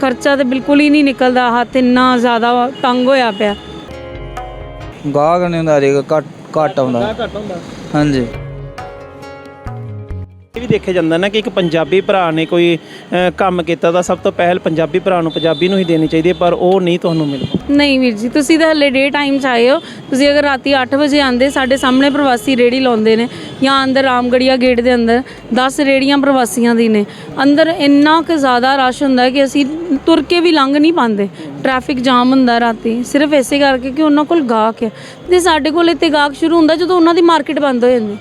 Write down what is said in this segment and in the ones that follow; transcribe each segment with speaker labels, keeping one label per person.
Speaker 1: ਖਰਚਾ ਤੇ ਬਿਲਕੁਲ ਹੀ ਨਹੀਂ ਨਿਕਲਦਾ ਹੱਥ ਇੰਨਾ ਜ਼ਿਆਦਾ ਤੰਗ ਹੋਇਆ ਪਿਆ।
Speaker 2: ਗਾਹਕ ਨਹੀਂ ਹੁੰਦਾ ਜੀ ਘੱਟ ਘੱਟ ਆਉਂਦਾ।
Speaker 3: ਘੱਟ ਹੁੰਦਾ
Speaker 2: ਹਾਂਜੀ।
Speaker 3: ਇਹ ਵੀ ਦੇਖਿਆ ਜਾਂਦਾ ਨਾ ਕਿ ਇੱਕ ਪੰਜਾਬੀ ਭਰਾ ਨੇ ਕੋਈ ਅ, ਕੰਮ ਕੀਤਾ ਤਾਂ ਸਭ ਤੋਂ ਪਹਿਲ ਪੰਜਾਬੀ ਭਰਾ ਨੂੰ ਪੰਜਾਬੀ ਨੂੰ ਹੀ ਦੇਣੀ ਚਾਹੀਦੀ ਹੈ ਪਰ ਉਹ ਨਹੀਂ ਤੁਹਾਨੂੰ ਮਿਲਦਾ।
Speaker 1: ਨਹੀਂ ਵੀਰ ਜੀ ਤੁਸੀਂ ਤਾਂ ਹਲੇ ਡੇ ਟਾਈਮ 'ਚ ਆਏ ਹੋ। ਤੁਸੀਂ ਅਗਰ ਰਾਤੀ 8 ਵਜੇ ਆਂਦੇ ਸਾਡੇ ਸਾਹਮਣੇ ਪ੍ਰਵਾਸੀ ਰੇੜੀ ਲਾਉਂਦੇ ਨੇ ਜਾਂ ਅੰਦਰ ਰਾਮਗੜੀਆ ਗੇਟ ਦੇ ਅੰਦਰ 10 ਰੇੜੀਆਂ ਪ੍ਰਵਾਸੀਆਂ ਦੀ ਨੇ। ਅੰਦਰ ਇੰਨਾ ਕੁ ਜ਼ਿਆਦਾ ਰਸ਼ ਹੁੰਦਾ ਹੈ ਕਿ ਅਸੀਂ ਤੁਰ ਕੇ ਵੀ ਲੰਘ ਨਹੀਂ ਪਾਉਂਦੇ। ਟ੍ਰੈਫਿਕ ਜਾਮ ਹੁੰਦਾ ਰਾਤੀ ਸਿਰਫ ਇਸੇ ਕਰਕੇ ਕਿ ਉਹਨਾਂ ਕੋਲ ਗਾਹਕ ਹੈ। ਤੇ ਸਾਡੇ ਕੋਲ ਇੱਥੇ ਗਾਹਕ ਸ਼ੁਰੂ ਹੁੰਦਾ ਜਦੋਂ ਉਹਨਾਂ ਦੀ ਮਾਰਕੀਟ ਬੰਦ ਹੋ ਜਾਂਦੀ।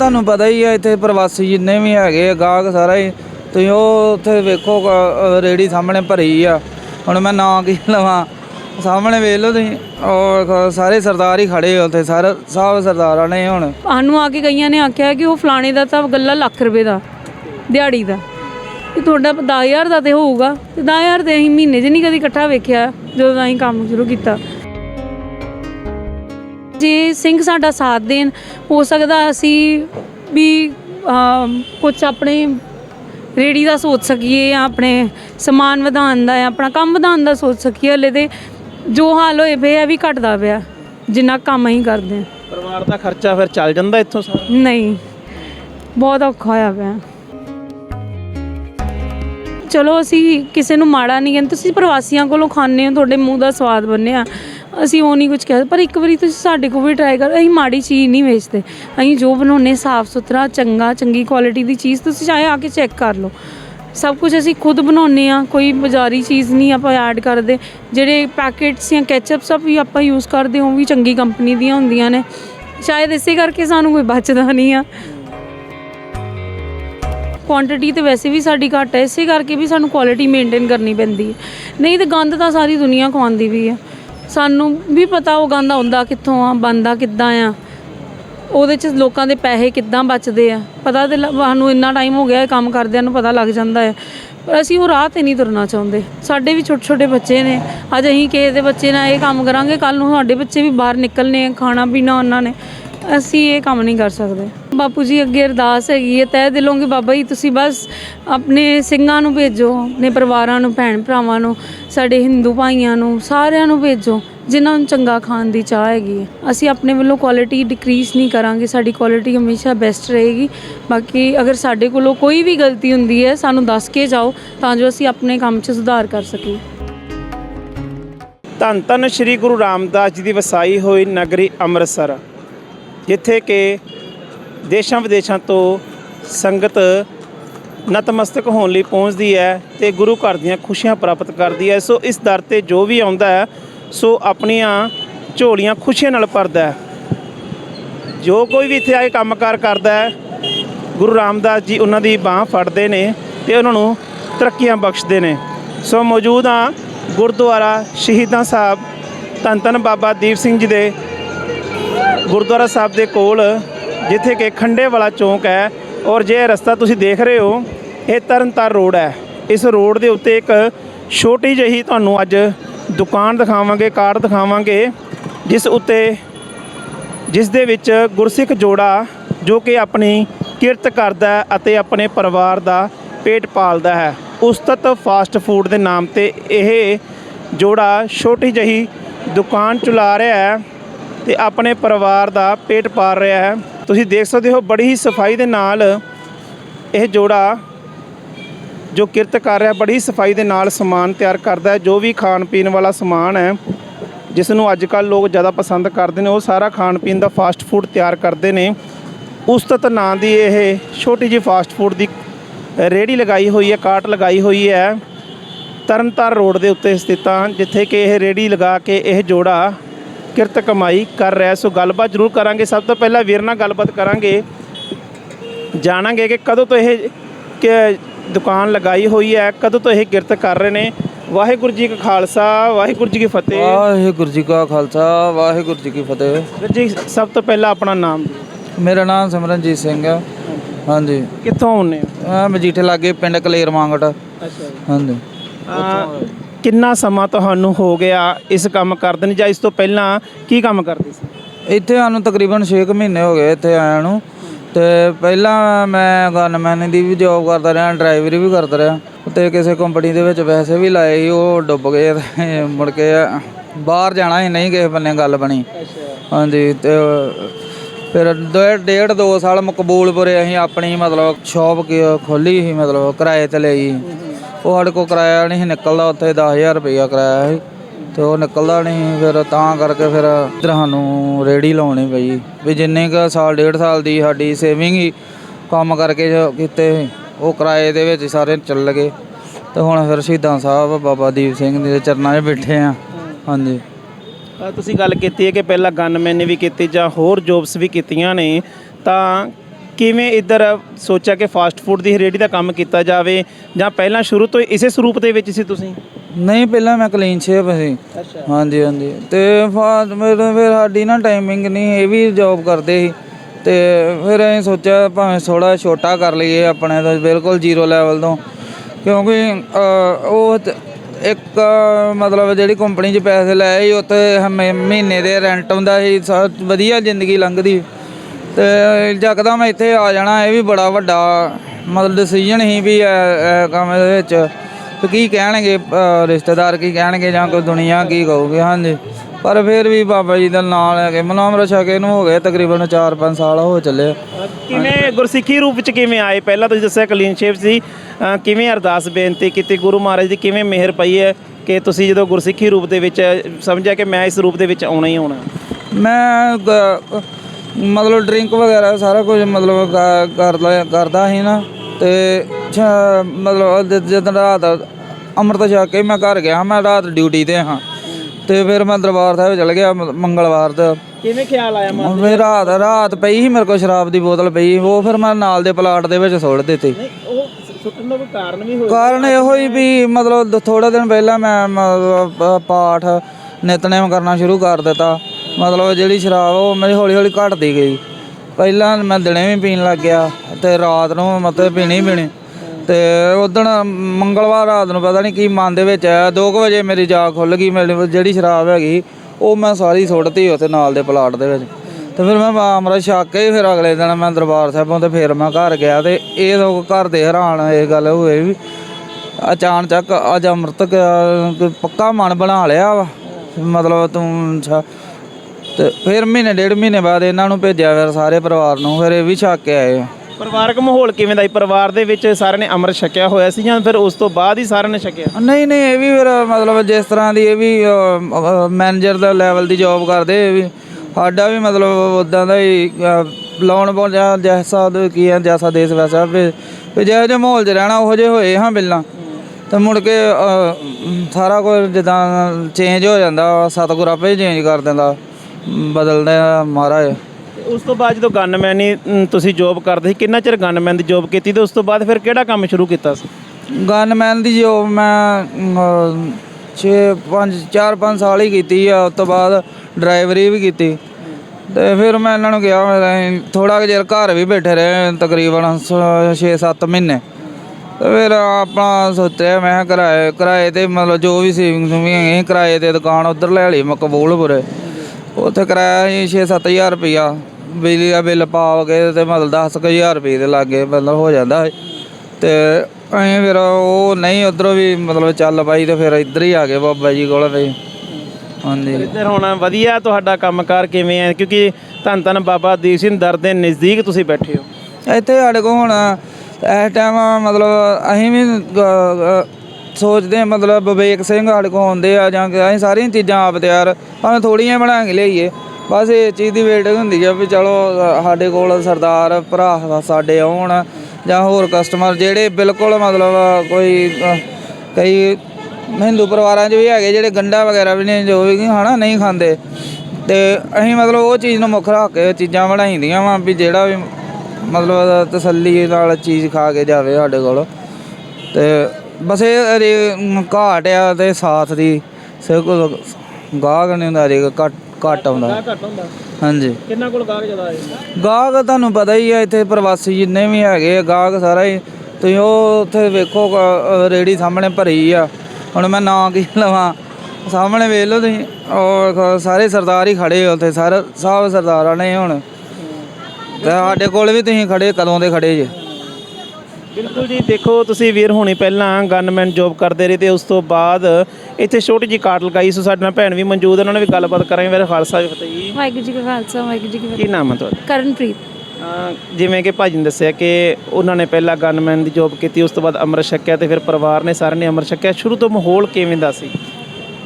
Speaker 2: ਤੁਹਾਨੂੰ ਪਤਾ ਹੀ ਹੈ ਇੱਥੇ ਪ੍ਰਵਾਸੀ ਜਿੰਨੇ ਵੀ ਹੈਗੇ ਆ, ਗਾਹਕ ਸਾਰਾ ਹੀ। ਤੁਸੀਂ ਉਹ ਉੱਥੇ ਵੇਖੋ ਕ- ਰੇਹੜੀ ਸਾਹਮਣੇ ਭਰੀ ਆ। ਹੁਣ ਮੈਂ ਨਾਂ ਕੀ ਲਵਾਂ? ਸਾਹਮਣੇ ਵੇਖ ਲਓ ਤੁਸੀਂ। ਉਹ ਖ- ਸਾਰੇ ਸਰਦਾਰ ਹੀ ਖੜੇ ਆ ਉੱਥੇ, ਸਾਰੇ ਸਭ ਸਰਦਾਰਾਂ ਨੇ ਹੁਣ।
Speaker 1: ਸਾਨੂੰ ਆ ਕੇ ਕਈਆਂ ਨੇ ਆਖਿਆ ਕਿ ਉਹ ਫਲਾਣੇ ਦਾ ਤਾਂ ਗੱਲਾ ਲੱਖ ਰੁਪਏ ਦਾ, ਦਿਹਾੜੀ ਦਾ। ਕਿ ਤੁਹਾਡਾ 10000 ਦਾ ਤੇ ਹੋਊਗਾ, ਤੇ 10000 ਤੇ ਅਸੀਂ ਮਹੀਨੇ 'ਚ ਨਹੀਂ ਕਦੀ ਇਕੱਠਾ ਵੇਖਿਆ, ਜਦੋਂ ਦਾ ਅਸੀਂ ਕੰਮ ਸ਼ੁਰੂ ਕੀਤਾ। ਜੇ ਸਿੰਘ ਸਾਡਾ ਸਾਥ ਦੇਣ ਹੋ ਸਕਦਾ ਅਸੀਂ ਵੀ ਕੁਝ ਆਪਣੇ ਰੇੜੀ ਦਾ ਸੋਚ ਸਕੀਏ ਜਾਂ ਆਪਣੇ ਸਮਾਨ ਵਧਾਉਣ ਦਾ ਜਾਂ ਆਪਣਾ ਕੰਮ ਵਧਾਉਣ ਦਾ ਸੋਚ ਸਕੀਏ ਹਲੇ ਤੇ ਜੋ ਹਾਲ ਹੋਏ ਪਏ ਆ ਵੀ ਘਟਦਾ ਪਿਆ ਜਿੰਨਾ ਕੰਮ ਅਸੀਂ ਕਰਦੇ ਹਾਂ
Speaker 3: ਪਰਿਵਾਰ ਦਾ ਖਰਚਾ ਫਿਰ ਚੱਲ ਜਾਂਦਾ ਇੱਥੋਂ ਸਾਰਾ?
Speaker 1: ਨਹੀਂ ਬਹੁਤ ਔਖਾ ਹੋਇਆ ਪਿਆ। ਚਲੋ ਅਸੀਂ ਕਿਸੇ ਨੂੰ ਮਾੜਾ ਨਹੀਂ ਕਹਿੰਦੇ ਤੁਸੀਂ ਪ੍ਰਵਾਸੀਆਂ ਕੋਲੋਂ ਖਾਂਦੇ ਹੋ ਤੁਹਾਡੇ ਮੂੰਹ ਦਾ ਸਵਾਦ ਬਣਿਆ। ਅਸੀਂ ਉਹ ਨਹੀਂ ਕੁਝ ਕਹਿ ਪਰ ਇੱਕ ਵਾਰੀ ਤੁਸੀਂ ਸਾਡੇ ਕੋਲ ਵੀ ਟਰਾਈ ਕਰੋ, ਅਸੀਂ ਮਾੜੀ ਚੀਜ਼ ਨਹੀਂ ਵੇਚਦੇ। ਅਸੀਂ ਜੋ ਬਣਾਉਂਦੇ, ਸਾਫ਼ ਸੁਥਰਾ, ਚੰਗਾ, ਚੰਗੀ ਕੁਆਲਿਟੀ ਦੀ ਚੀਜ਼, ਤੁਸੀਂ ਚਾਹੇ ਆ ਕੇ ਚੈੱਕ ਕਰ ਲਓ। ਸਭ ਕੁਝ ਅਸੀਂ ਖੁਦ ਬਣਾਉਂਦੇ ਆ ਕੋਈ ਬਾਜ਼ਾਰੀ ਚੀਜ਼ ਨਹੀਂ ਆਪਾਂ ਐਡ ਕਰਦੇ। ਜਿਹੜੇ ਪੈਕੇਟਸ ਜਾਂ ਕੈਚਅਪ ਸਭ ਵੀ ਆਪਾਂ ਯੂਜ਼ ਕਰਦੇ, ਉਹ ਵੀ ਚੰਗੀ ਕੰਪਨੀ ਦੀਆਂ ਹੁੰਦੀਆਂ ਨੇ। ਸ਼ਾਇਦ ਇਸੇ ਕਰਕੇ ਸਾਨੂੰ ਕੋਈ ਬਚਦਾ ਨਹੀਂ ਆ। ਕੁਆਂਟੀਟੀ ਤੇ ਵੈਸੇ ਵੀ ਸਾਡੀ ਘੱਟ ਹੈ ਇਸੇ ਕਰਕੇ ਵੀ ਸਾਨੂੰ ਕੁਆਲਿਟੀ ਮੇਨਟੇਨ ਕਰਨੀ ਪੈਂਦੀ ਹੈ। ਨਹੀਂ ਤੇ ਗੰਦ ਤਾਂ ਸਾਰੀ ਦੁਨੀਆ ਖਵਾਉਂਦੀ ਵੀ ਹੈ। ਸਾਨੂੰ ਵੀ ਪਤਾ ਉਹ ਗੰਦ ਆਉਂਦਾ ਕਿੱਥੋਂ ਆ ਬੰਦਾ ਕਿੱਦਾਂ ਆ। ਉਹਦੇ ਚ ਲੋਕਾਂ ਦੇ ਪੈਸੇ ਕਿੱਦਾਂ ਬਚਦੇ ਆ। ਪਤਾ ਤੇ ਲ- ਸਾਨੂੰ ਇੰਨਾ ਟਾਈਮ ਹੋ ਗਿਆ ਇਹ ਕੰਮ ਕਰਦਿਆਂ ਨੂੰ ਪਤਾ ਲੱਗ ਜਾਂਦਾ ਹੈ ਪਰ ਅਸੀਂ ਉਹ ਰਾਹ ਤੇ ਨਹੀਂ ਤੁਰਨਾ ਚਾਹੁੰਦੇ। ਸਾਡੇ ਵੀ ਛੋਟੇ ਛੋਟੇ ਬੱਚੇ ਨੇ। ਅੱਜ ਅਸੀਂ ਕਿਸੇ ਦੇ ਬੱਚੇ ਨਾਲ ਇਹ ਕੰਮ ਕਰਾਂਗੇ ਕੱਲ ਨੂੰ ਸਾਡੇ ਬੱਚੇ ਵੀ ਬਾਹਰ ਨਿਕਲਨੇ ਆ ਖਾਣਾ ਪੀਣਾ ਉਹਨਾਂ ਨੇ। ਅਸੀਂ ਇਹ ਕੰਮ ਨਹੀਂ ਕਰ ਸਕਦੇ। ਬਾਪੂ ਜੀ ਅੱਗੇ ਅਰਦਾਸ ਹੈਗੀ ਹੈ, ਤਹਿ ਦਿਲੋਂ ਕਿ ਬਾਬਾ ਜੀ ਤੁਸੀਂ ਬਸ ਆਪਣੇ ਸਿੰਘਾਂ ਨੂੰ ਭੇਜੋ, ਆਪਣੇ ਪਰਿਵਾਰਾਂ ਨੂੰ, ਭੈਣ ਭਰਾਵਾਂ ਨੂੰ, ਸਾਡੇ ਹਿੰਦੂ ਭਾਈਆਂ ਨੂੰ, ਸਾਰਿਆਂ ਨੂੰ ਭੇਜੋ, ਜਿਨ੍ਹਾਂ ਨੂੰ ਚੰਗਾ ਖਾਣ ਦੀ ਚਾਹ ਹੈਗੀ ਹੈ। ਅਸੀਂ ਆਪਣੇ ਵੱਲੋਂ ਕੁਆਲਿਟੀ ਡਿਕਰੀਜ਼ ਨਹੀਂ ਕਰਾਂਗੇ, ਸਾਡੀ ਕੁਆਲਿਟੀ ਹਮੇਸ਼ਾ ਬੈਸਟ ਰਹੇਗੀ। ਬਾਕੀ ਅਗਰ ਸਾਡੇ ਕੋਲੋਂ ਕੋਈ ਵੀ ਗਲਤੀ ਹੁੰਦੀ ਹੈ, ਸਾਨੂੰ ਦੱਸ ਕੇ ਜਾਓ, ਤਾਂ ਜੋ ਅਸੀਂ ਆਪਣੇ ਕੰਮ 'ਚ ਸੁਧਾਰ ਕਰ ਸਕੀਏ।
Speaker 3: ਧੰਨ ਧੰਨ ਸ੍ਰੀ ਗੁਰੂ ਰਾਮਦਾਸ ਜੀ ਦੀ ਵਸਾਈ ਹੋਈ ਨਗਰੀ ਅੰਮ੍ਰਿਤਸਰ। ਜਿੱਥੇ ਕਿ ਦੇਸ਼ਾਂ ਵਿਦੇਸ਼ਾਂ ਤੋਂ ਸੰਗਤ ਨਤਮਸਤਕ ਹੋਣ ਲਈ ਪਹੁੰਚਦੀ ਹੈ ਤੇ ਗੁਰੂ ਘਰ ਦੀਆਂ ਖੁਸ਼ੀਆਂ ਪ੍ਰਾਪਤ ਕਰਦੀ ਹੈ। ਸੋ ਇਸ ਦਰ ਤੇ ਜੋ ਵੀ ਆਉਂਦਾ ਹੈ, ਸੋ ਆਪਣੀਆਂ ਝੋਲੀਆਂ ਖੁਸ਼ੀਆਂ ਨਾਲ ਭਰਦਾ ਹੈ। ਜੋ ਕੋਈ ਵੀ ਇੱਥੇ ਆ ਕੇ ਕੰਮਕਾਰ ਕਰਦਾ ਹੈ, ਗੁਰੂ ਰਾਮਦਾਸ ਜੀ ਉਹਨਾਂ ਦੀ ਬਾਹ ਫੜਦੇ ਨੇ ਤੇ ਉਹਨਾਂ ਨੂੰ ਤਰੱਕੀਆਂ ਬਖਸ਼ਦੇ ਨੇ। ਸੋ ਮੌਜੂਦ ਆ ਗੁਰਦੁਆਰਾ ਸ਼ਹੀਦਾਂ ਸਾਹਿਬ ਧੰਨ ਧੰਨ ਬਾਬਾ ਦੀਪ ਸਿੰਘ ਜੀ ਦੇ ਗੁਰਦੁਆਰਾ ਸਾਹਿਬ ਦੇ ਕੋਲ, ਜਿੱਥੇ ਕਿ ਖੰਡੇ ਵਾਲਾ ਚੌਂਕ ਹੈ, ਔਰ ਜੇ ਰਸਤਾ ਤੁਸੀਂ ਦੇਖ ਰਹੇ ਹੋ, ਇਹ ਤਰਨਤਾਰ ਰੋਡ ਹੈ। ਇਸ ਰੋਡ ਦੇ ਉੱਤੇ ਇੱਕ ਛੋਟੀ ਜਿਹੀ ਤੁਹਾਨੂੰ ਅੱਜ ਦੁਕਾਨ ਦਿਖਾਵਾਂਗੇ ਕਾਰ ਦਿਖਾਵਾਂਗੇ, ਜਿਸ ਉੱਤੇ, ਜਿਸ ਦੇ ਵਿੱਚ ਗੁਰਸਿੱਖ ਜੋੜਾ, ਜੋ ਕਿ ਆਪਣੀ ਕਿਰਤ ਕਰਦਾ ਅਤੇ ਆਪਣੇ ਪਰਿਵਾਰ ਦਾ ਪੇਟ ਪਾਲਦਾ ਹੈ। ਉਸਤਤ ਫਾਸਟ ਫੂਡ ਦੇ ਨਾਮ ਤੇ ਇਹ ਜੋੜਾ ਛੋਟੀ ਜਹੀ ਦੁਕਾਨ ਚਲਾ ਰਿਹਾ ਹੈ। ਤੇ ਆਪਣੇ ਪਰਿਵਾਰ ਦਾ ਪੇਟ ਪਾਲ ਰਿਹਾ ਹੈ। ਤੁਸੀਂ ਦੇਖ ਸਕਦੇ ਹੋ ਬੜੀ ਹੀ ਸਫ਼ਾਈ ਦੇ ਨਾਲ ਇਹ ਜੋੜਾ ਜੋ ਕਿਰਤ ਕਰ ਰਿਹਾ, ਬੜੀ ਸਫ਼ਾਈ ਦੇ ਨਾਲ ਸਮਾਨ ਤਿਆਰ ਕਰਦਾ ਹੈ। ਜੋ ਵੀ ਖਾਣ ਪੀਣ ਵਾਲਾ ਸਮਾਨ ਹੈ, ਜਿਸ ਨੂੰ ਅੱਜ ਕੱਲ ਲੋਕ ਜ਼ਿਆਦਾ ਪਸੰਦ ਕਰਦੇ ਨੇ, ਉਹ ਸਾਰਾ ਖਾਣ ਪੀਣ ਦਾ ਫਾਸਟ ਫੂਡ ਤਿਆਰ ਕਰਦੇ ਨੇ। ਉਸਤਤ ਨਾਂ ਦੀ ਇਹ ਛੋਟੀ ਜਿਹੀ ਫਾਸਟ ਫੂਡ ਦੀ ਰੇੜੀ ਲਗਾਈ ਹੋਈ ਹੈ, ਕਾਟ ਲਗਾਈ ਹੋਈ ਹੈ। ਤਰਨਤਾਰ ਰੋਡ ਦੇ ਉੱਤੇ ਸਥਿਤ ਆ, ਜਿੱਥੇ ਕਿ ਇਹ ਰੇੜੀ ਲਗਾ ਕੇ ਇਹ ਜੋੜਾ ਕਿਰਤ ਕਮਾਈ ਕਰ ਰਿਹਾ ਸੋ ਗੱਲਬਾਤ ਜ਼ਰੂਰ ਕਰਾਂਗੇ। ਸਭ ਤੋਂ ਪਹਿਲਾਂ ਵੀਰ ਨਾਲ ਗੱਲਬਾਤ ਕਰਾਂਗੇ। ਜਾਣਾਂਗੇ ਕਿ ਕਦੋਂ ਤੋਂ ਇਹ ਕਿ ਦੁਕਾਨ ਲਗਾਈ ਹੋਈ ਹੈ ਕਦੋਂ ਤੋਂ ਇਹ ਕਿਰਤ ਕਰ ਰਹੇ ਨੇ। ਵਾਹਿਗੁਰੂ ਜੀ ਕਾ ਖਾਲਸਾ ਵਾਹਿਗੁਰੂ ਜੀ ਕੀ ਫਤਿਹ।
Speaker 2: ਵਾਹਿਗੁਰੂ ਜੀ ਕਾ ਖਾਲਸਾ ਵਾਹਿਗੁਰੂ ਜੀ ਕੀ ਫਤਿਹ।
Speaker 3: ਵੀਰ ਜੀ ਸਭ ਤੋਂ ਪਹਿਲਾਂ ਆਪਣਾ ਨਾਮ।
Speaker 2: ਮੇਰਾ ਨਾਮ ਸਿਮਰਨਜੀਤ ਸਿੰਘ ਆ ਹਾਂਜੀ।
Speaker 3: ਕਿੱਥੋਂ ਆਉਂਦੇ ਹੋ?
Speaker 2: ਆ ਮਜੀਠੇ ਲਾਗੇ ਪਿੰਡ ਕਲੇਰ ਮਾਂਗਟ।
Speaker 3: ਅੱਛਾ
Speaker 2: ਹਾਂਜੀ।
Speaker 3: ਕਿੰਨਾ ਸਮਾਂ ਤੁਹਾਨੂੰ ਹੋ ਗਿਆ ਇਸ ਕੰਮ ਕਰਦੇ ਨੂੰ ਜਾਂ ਇਸ ਤੋਂ ਪਹਿਲਾਂ ਕੀ ਕੰਮ ਕਰਦੇ ਸੀ?
Speaker 2: ਇੱਥੇ ਸਾਨੂੰ ਤਕਰੀਬਨ 6 ਮਹੀਨੇ ਹੋ ਗਏ ਇੱਥੇ ਆਇਆ ਨੂੰ। ਤੇ ਪਹਿਲਾਂ ਮੈਂ ਗਨਮੈਨ ਦੀ ਵੀ ਜੌਬ ਕਰਦਾ ਰਿਹਾ ਡਰਾਈਵਰੀ ਵੀ ਕਰਦਾ ਰਿਹਾ। ਤੇ ਕਿਸੇ ਕੰਪਨੀ ਦੇ ਵਿੱਚ ਪੈਸੇ ਵੀ ਲਾਏ ਸੀ ਉਹ ਡੁੱਬ ਗਏ ਤੇ ਮੁੜ ਕੇ ਬਾਹਰ ਜਾਣਾ ਸੀ ਨਹੀਂ ਕਿਸੇ ਬੰਨੇ ਗੱਲ ਬਣੀ। ਹਾਂਜੀ ਤੇ ਫਿਰ ਦੋ- ਡੇਢ ਦੋ ਸਾਲ ਮਕਬੂਲਪੁਰੇ ਅਸੀਂ ਆਪਣੀ ਮਤਲਬ ਸ਼ਾਪ ਖੋਲੀ ਸੀ ਮਤਲਬ ਕਿਰਾਏ ਤੇ ਲਈ। ਉਹ ਸਾਡੇ ਕੋਲ ਕਿਰਾਇਆ ਨਹੀਂ ਸੀ ਨਿਕਲਦਾ ਉੱਥੇ 10000 ਰੁਪਇਆ ਕਿਰਾਇਆ ਸੀ ਤੇ ਉਹ ਨਿਕਲਦਾ ਨਹੀਂ ਫਿਰ ਤਾਂ ਕਰਕੇ ਫਿਰ ਇੱਧਰ ਸਾਨੂੰ ਰੇੜੀ ਲਾਉਣੀ ਪਈ। ਵੀ ਜਿੰਨੇ ਕੁ ਸਾਲ ਡੇਢ ਸਾਲ ਦੀ ਸਾਡੀ ਸੇਵਿੰਗ ਹੀ ਕੰਮ ਕਰਕੇ ਜੋ ਕੀਤੇ ਸੀ, ਉਹ ਕਿਰਾਏ ਦੇ ਵਿੱਚ ਸਾਰੇ ਚੱਲ ਗਏ। ਤੇ ਹੁਣ ਫਿਰ ਸ਼ਹੀਦਾਂ ਸਾਹਿਬ ਬਾਬਾ ਦੀਪ ਸਿੰਘ ਦੇ ਚਰਨਾਂ 'ਚ ਬੈਠੇ ਆ। ਹਾਂਜੀ।
Speaker 3: ਤੁਸੀਂ ਗੱਲ ਕੀਤੀ ਹੈ ਕਿ ਪਹਿਲਾਂ ਗਨਮੈਨ ਨੇ ਵੀ ਕੀਤੀ ਜਾਂ ਹੋਰ ਜੋਬਸ ਵੀ ਕੀਤੀਆਂ ਨੇ ਤਾਂ ਕਿਵੇਂ ਇੱਧਰ ਸੋਚਿਆ ਕਿ ਫਾਸਟ ਫੂਡ ਦੀ ਰੇਹੜੀ ਦਾ ਕੰਮ ਕੀਤਾ ਜਾਵੇ? ਜਾਂ ਪਹਿਲਾਂ ਸ਼ੁਰੂ ਤੋਂ ਹੀ ਇਸੇ ਸਰੂਪ ਦੇ ਵਿੱਚ ਸੀ ਤੁਸੀਂ?
Speaker 2: ਨਹੀਂ ਪਹਿਲਾਂ ਮੈਂ ਕਲੀਨ ਸ਼ੇਪ ਸੀ।
Speaker 3: ਅੱਛਾ।
Speaker 2: ਹਾਂਜੀ ਹਾਂਜੀ। ਤੇ ਫਾਸਟ ਮੇਰੇ ਫਿਰ ਸਾਡੀ ਨਾ ਟਾਈਮਿੰਗ ਨਹੀਂ ਇਹ ਵੀ ਜੌਬ ਕਰਦੇ ਸੀ। ਤੇ ਫਿਰ ਅਸੀਂ ਸੋਚਿਆ ਭਾਵੇਂ ਥੋੜਾ ਛੋਟਾ ਕਰ ਲਈਏ ਆਪਣੇ ਤੋਂ ਬਿਲਕੁਲ ਜ਼ੀਰੋ ਲੈਵਲ ਤੋਂ। ਕਿਉਂਕਿ ਉਹ ਇੱਕ ਮਤਲਬ ਜਿਹੜੀ ਕੰਪਨੀ 'ਚ ਪੈਸੇ ਲਏ ਸੀ ਉੱਥੇ ਮਹੀਨੇ ਦੇ ਰੈਂਟ ਹੁੰਦਾ ਸਾ- ਵਧੀਆ ਜ਼ਿੰਦਗੀ ਲੰਘਦੀ। ਤੇ ਯਕਦਮ ਇੱਥੇ ਆ ਜਾਣਾ ਇਹ ਵੀ ਬੜਾ ਵੱਡਾ ਮਤਲਬ ਡਿਸੀਜਨ ਸੀ ਵੀ ਇਹ ਕੰਮ ਦੇ ਵਿੱਚ। ਵੀ ਕੀ ਕਹਿਣਗੇ ਰਿਸ਼ਤੇਦਾਰ ਕੀ ਕਹਿਣਗੇ ਜਾਂ ਕੋਈ ਦੁਨੀਆ ਕੀ ਕਹੂਗੀ ਹਾਂਜੀ। ਪਰ ਫਿਰ ਵੀ ਬਾਬਾ ਜੀ ਦਾ ਨਾਮ ਲੈ ਕੇ ਮਨਾਮ ਰਛਾ ਕੇ ਇਹਨੂੰ ਹੋ ਗਏ ਤਕਰੀਬਨ 4-5 ਸਾਲ ਹੋ ਚੱਲੇ
Speaker 3: ਕਿਵੇਂ ਗੁਰਸਿੱਖੀ ਰੂਪ ਵਿੱਚ ਕਿਵੇਂ ਆਏ? ਪਹਿਲਾਂ ਤੁਸੀਂ ਦੱਸਿਆ ਕਲੀਨ ਸ਼ੇਪ ਸੀ ਕਿਵੇਂ ਅਰਦਾਸ ਬੇਨਤੀ ਕੀਤੀ ਗੁਰੂ ਮਹਾਰਾਜ ਦੀ ਕਿਵੇਂ ਮਿਹਰ ਪਈ ਹੈ ਕਿ ਤੁਸੀਂ ਜਦੋਂ ਗੁਰਸਿੱਖੀ ਰੂਪ ਦੇ ਵਿੱਚ ਸਮਝਿਆ ਕਿ ਮੈਂ ਇਸ ਰੂਪ ਦੇ ਵਿੱਚ ਆਉਣਾ ਹੀ ਆਉਣਾ?
Speaker 2: ਮੈਂ ਮਤਲਬ ਡਰਿੰਕ ਵਗੈਰਾ ਸਾਰਾ ਕੁਝ ਮਤਲਬ ਕਰਦਾ ਕਰਦਾ ਸੀ ਨਾ ਤੇ ਮਤਲਬ ਜਦੋਂ ਰਾਤ ਅੰਮ੍ਰਿਤ ਛਕ ਕੇ ਮੈਂ ਘਰ ਗਿਆ ਮੈਂ ਰਾਤ ਡਿਊਟੀ ਤੇ ਹਾਂ। ਤੇ ਫਿਰ ਮੈਂ ਦਰਬਾਰ ਸਾਹਿਬ ਚਲ ਗਿਆ ਮੰਗਲਵਾਰ ਦਾ
Speaker 3: ਕਿਵੇਂ ਖਿਆਲ ਆਇਆ ਮਨ
Speaker 2: ਰਾਤ ਰਾਤ ਪਈ ਸੀ ਮੇਰੇ ਕੋਲ ਸ਼ਰਾਬ ਦੀ ਬੋਤਲ ਪਈ ਉਹ ਫਿਰ ਮੈਂ ਨਾਲ ਦੇ ਪਲਾਟ ਦੇ ਵਿੱਚ ਸੁੱਟ ਦਿੱਤੀ।
Speaker 3: ਨਹੀਂ ਉਹ ਸੁੱਟਣ ਦਾ ਕੋਈ ਕਾਰਨ ਵੀ ਹੋਇਆ?
Speaker 2: ਕਾਰਨ ਇਹੋ ਹੀ ਵੀ ਮਤਲਬ ਥੋੜਾ ਦਿਨ ਪਹਿਲਾਂ ਮੈਂ ਪਾਠ ਨਿਤਨੇਮ ਕਰਨਾ ਸ਼ੁਰੂ ਕਰ ਦਿੱਤਾ। ਮਤਲਬ ਜਿਹੜੀ ਸ਼ਰਾਬ ਉਹ ਮੇਰੀ ਹੌਲੀ ਹੌਲੀ ਘਟਦੀ ਗਈ। ਪਹਿਲਾਂ ਮੈਂ ਦਿਨੇ ਵੀ ਪੀਣ ਲੱਗ ਗਿਆ ਤੇ ਰਾਤ ਨੂੰ ਮਤਲਬ ਪੀਣੀ ਪੀਣੀ ਤੇ ਉਦੋਂ ਮੰਗਲਵਾਰ ਰਾਤ ਨੂੰ ਪਤਾ ਨਹੀਂ ਕੀ ਮਨ ਦੇ ਵਿੱਚ ਆਇਆ 2 ਵਜੇ ਮੇਰੀ ਜਾਗ ਖੁੱਲ ਗਈ, ਮੇਰੀ ਜਿਹੜੀ ਸ਼ਰਾਬ ਹੈਗੀ, ਉਹ ਮੈਂ ਸਾਰੀ ਸੁੱਟਤੀ ਉੱਥੇ ਨਾਲ ਦੇ ਪਲਾਟ ਦੇ ਵਿੱਚ। ਤੇ ਫਿਰ ਮੈਂ ਅੰਮ੍ਰਿਤ ਛਕ ਕੇ ਫਿਰ ਅਗਲੇ ਦਿਨ ਮੈਂ ਦਰਬਾਰ ਸਾਹਿਬੋਂ ਤੇ ਫਿਰ ਮੈਂ ਘਰ ਗਿਆ ਤੇ ਇਹ ਲੋਕ ਘਰ ਦੇ ਹੈਰਾਨ ਇਹ ਗੱਲ ਹੋਏ ਵੀ ਅਚਾਨਚੱਕ ਅੱਜ ਅੰਮ੍ਰਿਤ ਪੱਕਾ ਮਨ ਬਣਾ ਲਿਆ ਵਾ। ਮਤਲਬ ਤੂੰ ਤੇ ਫਿਰ ਮਹੀਨੇ ਡੇਢ ਮਹੀਨੇ ਬਾਅਦ ਇਹਨਾਂ ਨੂੰ ਭੇਜਿਆ ਫਿਰ ਸਾਰੇ ਪਰਿਵਾਰ ਨੂੰ ਫਿਰ ਇਹ ਵੀ ਛੱਕ ਕੇ ਆਏ ਆ।
Speaker 3: ਪਰਿਵਾਰਕ ਮਾਹੌਲ ਕਿਵੇਂ ਦਾ ਸੀ ਪਰਿਵਾਰ ਦੇ ਵਿੱਚ ਸਾਰਿਆਂ ਨੇ ਅੰਮ੍ਰਿਤ ਛਕਿਆ ਹੋਇਆ ਸੀ ਜਾਂ ਫਿਰ ਉਸ ਤੋਂ ਬਾਅਦ ਹੀ ਸਾਰਿਆਂ ਨੇ ਛਕਿਆ?
Speaker 2: ਨਹੀਂ ਨਹੀਂ ਇਹ ਵੀ ਫਿਰ ਮਤਲਬ ਜਿਸ ਤਰ੍ਹਾਂ ਦੀ ਇਹ ਵੀ ਮੈਨੇਜਰ ਦਾ ਲੈਵਲ ਦੀ ਜੌਬ ਕਰਦੇ ਇਹ ਵੀ। ਸਾਡਾ ਵੀ ਮਤਲਬ ਉਦਾਂ ਦਾ ਹੀ ਲਾਉਣ ਪਹੁੰਚਾ ਜੈਸਾ ਦੇ ਕੀ ਹੈ ਜੈਸਾ ਦੇਸ਼ ਵੈਸਾ ਵੀ ਜਿਹੋ ਜਿਹੇ ਮਾਹੌਲ 'ਚ ਰਹਿਣਾ ਉਹੋ ਜਿਹੇ ਹੋਏ ਹਾਂ ਬਿੱਲਾਂ ਤੇ ਮੁੜ ਕੇ ਸਾਰਾ ਕੁਝ ਜਿੱਦਾਂ ਚੇਂਜ ਹੋ ਜਾਂਦਾ ਸਤਿਗੁਰ ਆਪੇ ਚੇਂਜ ਕਰ ਦਿੰਦਾ। ਬਦਲਦਾ ਮਹਾਰਾਜ।
Speaker 3: ਤੇ ਉਸ ਤੋਂ ਬਾਅਦ ਜਦੋਂ ਗਨਮੈਨ ਅਮ, ਤੁਸੀਂ ਜੌਬ ਕਰਦੇ ਸੀ ਕਿੰਨਾ ਚਿਰ ਗਨਮੈਨ ਦੀ ਜੌਬ ਕੀਤੀ ਤੇ ਉਸ ਤੋਂ ਬਾਅਦ ਫਿਰ ਕਿਹੜਾ ਕੰਮ ਸ਼ੁਰੂ ਕੀਤਾ ਸੀ?
Speaker 2: ਗਨਮੈਨ ਦੀ ਜੋ ਮੈਂ 6 5 4 5 ਸਾਲ ਹੀ ਕੀਤੀ ਆ ਉਸ ਤੋਂ ਬਾਅਦ ਡਰਾਈਵਰੀ ਵੀ ਕੀਤੀ। ਤੇ ਫਿਰ ਮੈਂ ਇਹਨਾਂ ਨੂੰ ਕਿਹਾ ਥੋੜਾ ਚਿਰ ਘਰ ਵੀ ਬੈਠੇ ਰਹੇ ਤਕਰੀਬਨ 6-7 ਮਹੀਨੇ। ਤੇ ਫਿਰ ਆਪਾਂ ਸੋਚਿਆ ਮੈਂ ਕਿਹਾ ਕਿਰਾਏ ਕਿਰਾਏ ਤੇ ਮਤਲਬ ਜੋ ਵੀ ਸੇਵਿੰਗਸ ਵੀ ਹੈਗੇ ਕਿਰਾਏ ਤੇ ਦੁਕਾਨ ਉਧਰ ਲੈ ਲਈ ਮਕਬੂਲਪੁਰੇ। ਉੱਥੇ ਕਿਰਾਇਆ ਸੀ 6-7000 ਰੁਪਇਆ ਬਿਜਲੀ ਦਾ ਬਿੱਲ ਪਾ ਕੇ ਤੇ ਮਤਲਬ 10000 ਰੁਪਏ ਦੇ ਲਾਗੇ ਮਤਲਬ ਹੋ ਜਾਂਦਾ ਸੀ। ਤੇ ਅਸੀਂ ਫਿਰ ਉਹ ਨਹੀਂ ਉਧਰੋਂ ਵੀ ਮਤਲਬ ਚੱਲ ਪਾਈ ਤੇ ਫਿਰ ਇੱਧਰ ਹੀ ਆ ਗਏ ਬਾਬਾ ਜੀ ਕੋਲ ਤੇ। ਹਾਂਜੀ।
Speaker 3: ਇੱਧਰ ਹੁਣ ਵਧੀਆ ਤੁਹਾਡਾ ਕੰਮਕਾਰ ਕਿਵੇਂ ਹੈ ਕਿਉਂਕਿ ਧੰਨ ਧੰਨ ਬਾਬਾ ਦੀਪ ਸਿੰਘ ਦਰ ਦੇ ਨਜ਼ਦੀਕ ਤੁਸੀਂ ਬੈਠੇ ਹੋ।
Speaker 2: ਇੱਥੇ ਸਾਡੇ ਕੋਲ ਹੁਣ ਇਸ ਟਾਈਮ ਮਤਲਬ ਅਸੀਂ ਵੀ ਸੋਚਦੇ ਮਤਲਬ ਵਿਵੇਕ ਸਿੰਘ ਸਾਡੇ ਕੋਲ ਆਉਂਦੇ ਆ ਜਾਂ ਅਸੀਂ ਸਾਰੀਆਂ ਚੀਜ਼ਾਂ ਆਪ ਤਿਆਰ, ਭਾਵੇਂ ਥੋੜੀਆਂ ਬਣਾ ਕੇ ਲਿਆਈਏ। ਬਸ ਇਹ ਚੀਜ਼ ਦੀ ਵੇਟ ਹੁੰਦੀ ਆ ਵੀ ਚਲੋ, ਸਾਡੇ ਕੋਲ ਸਰਦਾਰ ਭਰਾ ਸਾਡੇ ਆਉਣ ਜਾਂ ਹੋਰ ਕਸਟਮਰ ਜਿਹੜੇ ਬਿਲਕੁਲ ਮਤਲਬ ਕੋਈ, ਕਈ ਹਿੰਦੂ ਪਰਿਵਾਰਾਂ 'ਚ ਵੀ ਹੈਗੇ ਜਿਹੜੇ ਗੰਡਾ ਵਗੈਰਾ ਵੀ ਨਹੀਂ, ਜੋ ਵੀ ਹਨਾ, ਨਹੀਂ ਖਾਂਦੇ। ਤੇ ਅਸੀਂ ਮਤਲਬ ਉਹ ਚੀਜ਼ ਨੂੰ ਮੁੱਖ ਰੱਖ ਕੇ ਚੀਜ਼ਾਂ ਬਣਾਈਦੀਆਂ ਵਾਂ ਵੀ ਜਿਹੜਾ ਵੀ ਮਤਲਬ ਤਸੱਲੀ ਨਾਲ ਚੀਜ਼ ਖਾ ਕੇ ਜਾਵੇ ਸਾਡੇ ਕੋਲ। ਤੇ ਬਸ ਇਹ ਰੇ- ਘਾਟ ਆ ਤੇ ਸਾਥ ਦੀ ਸੇ ਕੋ ਗਾਹਕ ਨਹੀਂ ਹੁੰਦਾ ਰੇ ਘੱਟ ਘੱਟ ਆਉਂਦਾ।
Speaker 3: ਘੱਟ ਹੁੰਦਾ
Speaker 2: ਹਾਂਜੀ।
Speaker 3: ਕਿੰਨਾ ਕੋਲ ਗਾਹਕ ਜ਼ਿਆਦਾ ਆਏ
Speaker 2: ਗਾਹਕ ਤੁਹਾਨੂੰ ਪਤਾ ਹੀ ਆ ਇੱਥੇ ਪ੍ਰਵਾਸੀ ਜਿੰਨੇ ਵੀ ਹੈਗੇ ਆ ਗਾਹਕ ਸਾਰਾ ਹੀ ਤੁਸੀਂ ਉਹ ਉੱਥੇ ਵੇਖੋ ਕ- ਰੇੜੀ ਸਾਹਮਣੇ ਭਰੀ ਆ। ਹੁਣ ਮੈਂ ਨਾਂ ਕੀ ਲਵਾਂ? ਸਾਹਮਣੇ ਵੇਖ ਲਓ ਤੁਸੀਂ ਉਹ ਖ- ਸਾਰੇ ਸਰਦਾਰ ਹੀ ਖੜੇ ਆ ਉੱਥੇ ਸਾਰੇ ਸਭ ਸਰਦਾਰਾਂ ਨੇ ਹੁਣ। ਤੇ ਸਾਡੇ ਕੋਲ ਵੀ ਤੁਸੀਂ ਖੜੇ ਕਦੋਂ ਦੇ ਖੜੇ ਜੇ?
Speaker 3: ਬਿਲਕੁਲ ਜੀ ਦੇਖੋ ਤੁਸੀਂ ਵੀਰ ਹੋਣੀ ਪਹਿਲਾਂ ਗਨਮੈਨ ਜੌਬ ਕਰਦੇ ਰਹੇ ਤੇ ਉਸ ਤੋਂ ਬਾਅਦ ਇੱਥੇ ਛੋਟੀ ਜੀ ਕਾਰਡ ਲਗਾਈ ਸੋ ਸਾਡੇ ਨਾਲ ਭੈਣ ਵੀ ਮੌਜੂਦ ਹੈ, ਉਹਨਾਂ ਨਾਲ ਵੀ ਗੱਲਬਾਤ ਕਰਾਂਗੇ। ਮੇਰੇ ਖਾਲਸਾ ਜੀ ਫਤਿਹ ਜੀ।
Speaker 1: ਵਾਹਿਗੁਰੂ ਜੀ ਕਾ ਖਾਲਸਾ ਵਾਹਿਗੁਰੂ ਜੀ ਕੀ
Speaker 3: ਕੀ ਨਾਮ ਹੈ ਤੁਹਾਡਾ?
Speaker 1: ਕਰਨਪ੍ਰੀਤ।
Speaker 3: ਅਹ ਜਿਵੇਂ ਕਿ ਭਾਜੀ ਨੇ ਦੱਸਿਆ ਕਿ ਉਹਨਾਂ ਨੇ ਪਹਿਲਾਂ ਗਨਮੈਨ ਦੀ ਜੌਬ ਕੀਤੀ ਉਸ ਤੋਂ ਬਾਅਦ ਅੰਮ੍ਰਿਤ ਛਕਿਆ ਤੇ ਫਿਰ ਪਰਿਵਾਰ ਨੇ ਸਾਰਿਆਂ ਨੇ ਅੰਮ੍ਰਿਤ ਛਕਿਆ। ਸ਼ੁਰੂ ਤੋਂ ਮਾਹੌਲ ਕਿਵੇਂ ਦਾ ਸੀ?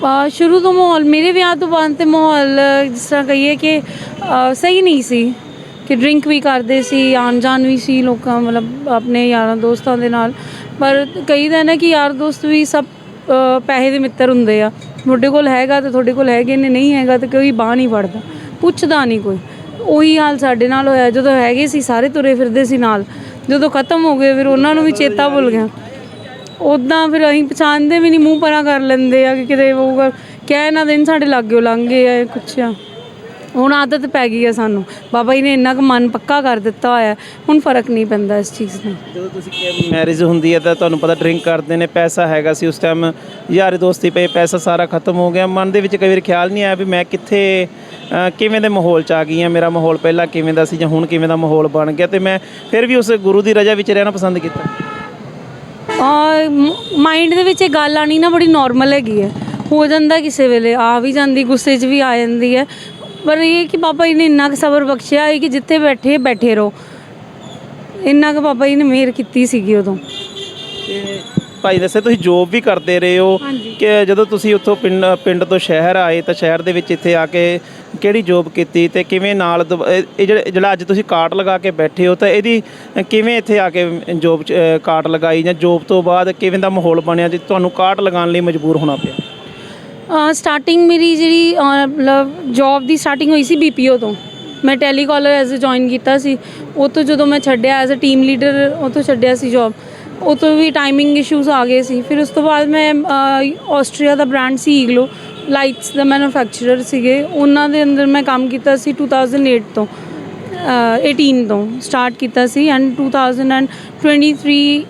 Speaker 1: ਆ ਸ਼ੁਰੂ ਤੋਂ ਮਾਹੌਲ ਮੇਰੇ ਵਿਆਹ ਤੋਂ ਬਾਅਦ ਤੇ ਮਾਹੌਲ ਜਿਸ ਤਰ੍ਹਾਂ ਕਹੀਏ ਕਿ ਸਹੀ ਨਹੀਂ ਸੀ। ਕਿ ਡਰਿੰਕ ਵੀ ਕਰਦੇ ਸੀ ਆਣ ਜਾਣ ਵੀ ਸੀ ਲੋਕਾਂ, ਮਤਲਬ ਆਪਣੇ ਯਾਰਾਂ ਦੋਸਤਾਂ ਦੇ ਨਾਲ। ਪਰ ਕਹੀਦਾ ਨਾ ਕਿ ਯਾਰ ਦੋਸਤ ਵੀ ਸਭ ਪੈਸੇ ਦੇ ਮਿੱਤਰ ਹੁੰਦੇ ਆ। ਤੁਹਾਡੇ ਕੋਲ ਹੈਗਾ ਤੇ ਤੁਹਾਡੇ ਕੋਲ ਹੈਗੇ ਨੇ, ਨਹੀਂ ਹੈਗਾ ਤੇ ਕੋਈ ਬਾਹ ਨਹੀਂ ਫੜਦਾ। ਪੁੱਛਦਾ ਨਹੀਂ ਕੋਈ। ਉਹੀ ਹਾਲ ਸਾਡੇ ਨਾਲ ਹੋਇਆ। ਜਦੋਂ ਹੈਗੇ ਸੀ, ਸਾਰੇ ਤੁਰੇ ਫਿਰਦੇ ਸੀ ਨਾਲ। ਜਦੋਂ ਖਤਮ ਹੋ ਗਏ, ਫਿਰ ਉਹਨਾਂ ਨੂੰ ਵੀ ਚੇਤਾ ਭੁੱਲ ਗਿਆ। ਉਦਾਂ ਫਿਰ ਅਸੀਂ ਪਛਾਣਦੇ ਵੀ ਨਹੀਂ, ਮੂੰਹ ਪਰਾਂ ਕਰ ਲੈਂਦੇ ਆ ਕਿ ਕਿਤੇ ਉਹ ਕਹਿ ਨਾ ਦਿਨ ਸਾਡੇ ਲਾਗਿਓ ਲੰਘ ਗਏ ਆ, ਕੁਛ ਆ। ਹੁਣ ਆਦਤ ਪੈ ਗਈ ਆ ਸਾਨੂੰ। ਬਾਬਾ ਜੀ ਨੇ ਇੰਨਾ ਕੁ ਮਨ ਪੱਕਾ ਕਰ ਦਿੱਤਾ ਹੋਇਆ ਹੁਣ ਫ਼ਰਕ ਨਹੀਂ ਪੈਂਦਾ ਇਸ ਚੀਜ਼ ਨਾਲ
Speaker 3: ਜਦੋਂ ਤੁਸੀਂ ਮੈਰਿਜ ਹੁੰਦੀ ਹੈ ਤਾਂ ਤੁਹਾਨੂੰ ਪਤਾ ਡਰਿੰਕ ਕਰਦੇ ਨੇ ਪੈਸਾ ਹੈਗਾ ਸੀ ਉਸ ਟਾਈਮ ਯਾਰੀ ਦੋਸਤੀ ਪਏ ਪੈਸਾ ਸਾਰਾ ਖਤਮ ਹੋ ਗਿਆ। ਮਨ ਦੇ ਵਿੱਚ ਕਈ ਵਾਰ ਖਿਆਲ ਨਹੀਂ ਆਇਆ ਵੀ ਮੈਂ ਕਿੱਥੇ ਕਿਵੇਂ ਦੇ ਮਾਹੌਲ ਚ ਆ ਗਈ ਹਾਂ ਮੇਰਾ ਮਾਹੌਲ ਪਹਿਲਾਂ ਕਿਵੇਂ ਦਾ ਸੀ ਜਾਂ ਹੁਣ ਕਿਵੇਂ ਦਾ ਮਾਹੌਲ ਬਣ ਗਿਆ ਤੇ ਮੈਂ ਫਿਰ ਵੀ ਉਸ ਗੁਰੂ ਦੀ ਰਜ਼ਾ ਵਿੱਚ ਰਹਿਣਾ ਪਸੰਦ ਕੀਤਾ।
Speaker 1: ਔਰ ਮਾਈਂਡ ਦੇ ਵਿੱਚ ਇਹ ਗੱਲ ਆਣੀ ਨਾ ਬੜੀ ਨਾਰਮਲ ਹੈਗੀ ਹੈ ਹੋ ਜਾਂਦਾ ਕਿਸੇ ਵੇਲੇ ਆ ਵੀ ਜਾਂਦੀ ਗੁੱਸੇ 'ਚ ਵੀ ਆ ਜਾਂਦੀ ਹੈ। ਪਰ ਇਹ ਕਿ ਬਾਬਾ ਜੀ ਨੇ ਇੰਨਾ ਕੁ ਸਬਰ ਬਖਸ਼ਿਆ ਹੈ ਕਿ ਜਿੱਥੇ ਬੈਠੇ ਬੈਠੇ ਰਹੋ। ਇੰਨਾ ਕੁ ਬਾਬਾ ਜੀ ਨੇ ਮਿਹਰ ਕੀਤੀ ਸੀਗੀ ਉਦੋਂ।
Speaker 3: ਤੇ ਭਾਈ ਦੱਸੇ ਤੁਸੀਂ ਜੋਬ ਵੀ ਕਰਦੇ ਰਹੇ ਹੋ। ਕਿ ਜਦੋਂ ਤੁਸੀਂ ਉੱਥੋਂ ਪਿੰਡ ਪਿੰਡ ਤੋਂ ਸ਼ਹਿਰ ਆਏ ਤਾਂ ਸ਼ਹਿਰ ਦੇ ਵਿੱਚ ਇੱਥੇ ਆ ਕੇ ਕਿਹੜੀ ਜੋਬ ਕੀਤੀ ਤੇ ਕਿਵੇਂ ਨਾਲ ਇਹ ਜਿਹੜਾ ਅੱਜ ਤੁਸੀਂ ਕਾਰਡ ਲਗਾ ਕੇ ਬੈਠੇ ਹੋ ਤਾਂ ਇਹਦੀ ਕਿਵੇਂ ਇੱਥੇ ਆ ਕੇ ਜੋਬ ਕਾਰਡ ਲਗਾਈ ਜਾਂ ਜੋਬ ਤੋਂ ਬਾਅਦ ਕਿਵੇਂ ਦਾ ਮਾਹੌਲ ਬਣਿਆ ਜੀ ਤੁਹਾਨੂੰ ਕਾਰਡ ਲਗਾਉਣ ਲਈ ਮਜਬੂਰ ਹੋਣਾ ਪਿਆ?
Speaker 1: ਸਟਾਰਟਿੰਗ ਮੇਰੀ ਜਿਹੜੀ ਅਹ, ਮਤਲਬ ਜੌਬ ਦੀ ਸਟਾਰਟਿੰਗ ਹੋਈ ਸੀ ਬੀਪੀਓ ਤੋਂ। ਮੈਂ ਟੈਲੀਕਾਲਰ ਐਜ਼ ਅ ਜੁਆਇਨ ਕੀਤਾ ਸੀ। ਉਹ ਤੋਂ ਜਦੋਂ ਮੈਂ ਛੱਡਿਆ ਐਜ਼ ਅ ਟੀਮ ਲੀਡਰ ਉਹ ਤੋਂ ਛੱਡਿਆ ਸੀ ਜੌਬ ਉਹ ਤੋਂ ਵੀ ਟਾਈਮਿੰਗ ਇਸ਼ੂਜ਼ ਆ ਗਏ ਸੀ। ਫਿਰ ਉਸ ਤੋਂ ਬਾਅਦ ਮੈਂ ਆਸਟਰੀਆ ਦਾ ਬ੍ਰਾਂਡ ਸੀ ਈਗਲੋ ਲਾਈਟਸ ਦਾ ਮੈਨੂਫੈਕਚਰਰ ਸੀਗੇ। ਉਹਨਾਂ ਦੇ ਅੰਦਰ ਮੈਂ ਕੰਮ ਕੀਤਾ ਸੀ 2008 ਤੋਂ ਅਹ, 18 ਤੋਂ ਸਟਾਰਟ ਕੀਤਾ ਸੀ। ਐਂਡ 2023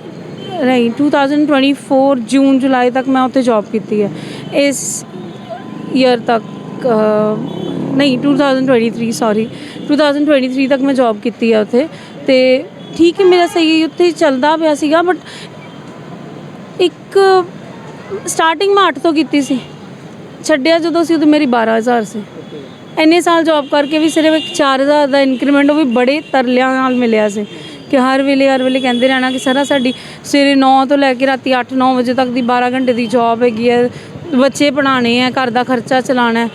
Speaker 1: ਨਹੀਂ 2024 ਜੂਨ ਜੁਲਾਈ ਤੱਕ ਮੈਂ ਉੱਥੇ ਜੌਬ ਕੀਤੀ ਹੈ। ਇਸ ਈਅਰ ਤੱਕ ਅਹ, ਨਹੀਂ 2023 ਸੌਰੀ 2023 ਤੱਕ ਮੈਂ ਜੌਬ ਕੀਤੀ ਹੈ ਉੱਥੇ। ਤੇ ਠੀਕ ਹੈ ਮੇਰਾ ਸਹੀ ਉੱਥੇ ਚੱਲਦਾ ਪਿਆ ਸੀਗਾ ਬਟ ਇੱਕ ਸਟਾਰਟਿੰਗ ਮੈਂ 8 ਤੋਂ ਕੀਤੀ ਸੀ। ਛੱਡਿਆ ਜਦੋਂ ਸੀ ਉਦੋਂ ਮੇਰੀ 12000 ਸੀ। ਇੰਨੇ ਸਾਲ ਜੌਬ ਕਰਕੇ ਵੀ ਸਿਰਫ ਇੱਕ 4000 ਦਾ ਇਨਕਰੀਮੈਂਟ ਉਹ ਵੀ ਬੜੇ ਤਰਲਿਆਂ ਨਾਲ ਮਿਲਿਆ ਸੀ। ਕਿ ਹਰ ਵੇਲੇ ਹਰ ਵੇਲੇ ਕਹਿੰਦੇ ਰਹਿਣਾ ਕਿ ਸਾਰਾ ਸਾਡੀ ਸਵੇਰੇ 9 ਤੋਂ ਲੈ ਕੇ ਰਾਤੀ 8-9 ਵਜੇ ਤੱਕ ਦੀ 12 ਘੰਟੇ ਦੀ ਜੌਬ ਹੈਗੀ ਹੈ। ਬੱਚੇ ਪੜ੍ਹਾਉਣੇ ਆ ਘਰ ਦਾ ਖਰਚਾ ਚਲਾਉਣਾ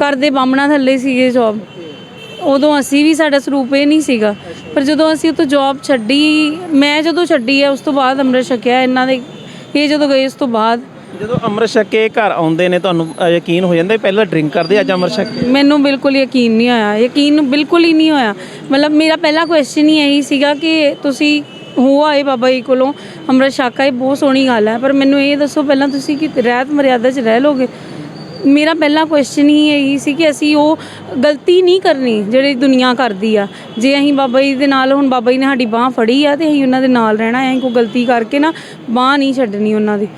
Speaker 1: ਘਰ ਦੇ ਬਾਹਮਣਾ ਥੱਲੇ ਸੀਗੇ ਜੌਬ ਉਦੋਂ ਅਸੀਂ ਵੀ ਸਾਡਾ ਸਰੂਪ ਇਹ ਨਹੀਂ ਸੀਗਾ। ਪਰ ਜਦੋਂ ਅਸੀਂ ਉੱਥੋਂ ਜੌਬ ਛੱਡੀ, ਮੈਂ ਜਦੋਂ ਛੱਡੀ ਹੈ, ਉਸ ਤੋਂ ਬਾਅਦ ਅੰਮ੍ਰਿਤ ਛਕਿਆ, ਇਹਨਾਂ ਦੇ, ਇਹ ਜਦੋਂ ਗਏ, ਉਸ ਤੋਂ ਬਾਅਦ
Speaker 3: ਜਦੋਂ ਅੰਮ੍ਰਿਤ ਛਕ ਕੇ ਘਰ ਆਉਂਦੇ ਨੇ ਤੁਹਾਨੂੰ ਅ, ਯਕੀਨ ਹੋ ਜਾਂਦਾ ਵੀ ਪਹਿਲਾਂ ਡਰਿੰਕ ਕਰਦੇ ਅੱਜ ਅੰਮ੍ਰਿਤ ਛਕ ਕੇ?
Speaker 1: ਮੈਨੂੰ ਬਿਲਕੁਲ ਯਕੀਨ ਨਹੀਂ ਹੋਇਆ ਯਕੀਨ ਬਿਲਕੁਲ ਹੀ ਨਹੀਂ ਹੋਇਆ। ਮਤਲਬ ਮੇਰਾ ਪਹਿਲਾ ਕੁਐਸਚਨ ਹੀ ਇਹੀ ਸੀਗਾ ਕਿ ਤੁਸੀਂ ਹੋ ਆਏ ਬਾਬਾ ਜੀ ਕੋਲੋਂ ਅੰਮ੍ਰਿਤ ਛਕ ਆਏ ਬਹੁਤ ਸੋਹਣੀ ਗੱਲ ਹੈ। ਪਰ ਮੈਨੂੰ ਇਹ ਦੱਸੋ ਪਹਿਲਾਂ ਤੁਸੀਂ ਕਿ ਰਹਿਤ ਮਰਿਆਦਾ 'ਚ ਰਹਿ ਲੋਗੇ? ਮੇਰਾ ਪਹਿਲਾ ਕੁਐਸਚਨ ਹੀ ਇਹੀ ਸੀ ਕਿ ਅਸੀਂ ਉਹ ਗਲਤੀ ਨਹੀਂ ਕਰਨੀ ਜਿਹੜੀ ਦੁਨੀਆ ਕਰਦੀ ਆ। ਜੇ ਅਸੀਂ ਬਾਬਾ ਜੀ ਦੇ ਨਾਲ ਹੁਣ ਬਾਬਾ ਜੀ ਨੇ ਸਾਡੀ ਬਾਹ ਫੜੀ ਆ ਤੇ ਅਸੀਂ ਉਹਨਾਂ ਦੇ ਨਾਲ ਰਹਿਣਾ ਅਸੀਂ ਕੋਈ ਗਲਤੀ ਕਰਕੇ ਨਾ ਬਾਹ ਨਹੀਂ ਛੱਡਣੀ ਉਹਨਾਂ ਦੀ।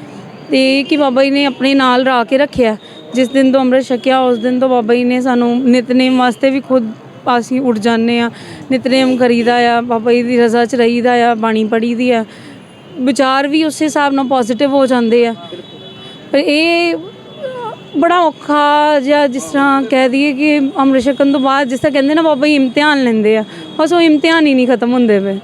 Speaker 1: ਤੇ ਕਿ ਬਾਬਾ ਜੀ ਨੇ ਆਪਣੇ ਨਾਲ ਰਾ ਕੇ ਰੱਖਿਆ। ਜਿਸ ਦਿਨ ਤੋਂ ਅੰਮ੍ਰਿਤ ਛਕਿਆ, ਉਸ ਦਿਨ ਤੋਂ ਬਾਬਾ ਜੀ ਨੇ ਸਾਨੂੰ ਨਿਤਨੇਮ ਵਾਸਤੇ ਵੀ ਖੁਦ ਅਸੀਂ ਉੱਠ ਜਾਂਦੇ ਆ ਨਿਤਨੇਮ ਕਰੀਦਾ ਆ, ਬਾਬਾ ਜੀ ਦੀ ਰਜ਼ਾ ਚ ਰਹੀਦਾ ਆ, ਬਾਣੀ ਪੜ੍ਹੀ ਦੀ ਆ। ਵਿਚਾਰ ਵੀ ਉਸੇ ਹਿਸਾਬ ਨਾਲ ਪੋਜ਼ਿਟਿਵ ਹੋ ਜਾਂਦੇ ਆ। ਪਰ ਇਹ ਬੜਾ ਔਖਾ ਜਿਹਾ ਜਿਸ ਤਰ੍ਹਾਂ ਕਹਿ ਦਈਏ ਕਿ ਅੰਮ੍ਰਿਤ ਛਕਣ ਤੋਂ ਬਾਅਦ ਜਿਸ ਤਰ੍ਹਾਂ ਕਹਿੰਦੇ ਨਾ ਬਾਬਾ ਜੀ ਇਮਤਿਹਾਨ ਲੈਂਦੇ ਆ ਬਸ ਉਹ ਇਮਤਿਹਾਨ ਹੀ ਨਹੀਂ ਖਤਮ ਹੁੰਦੇ ਪਏ।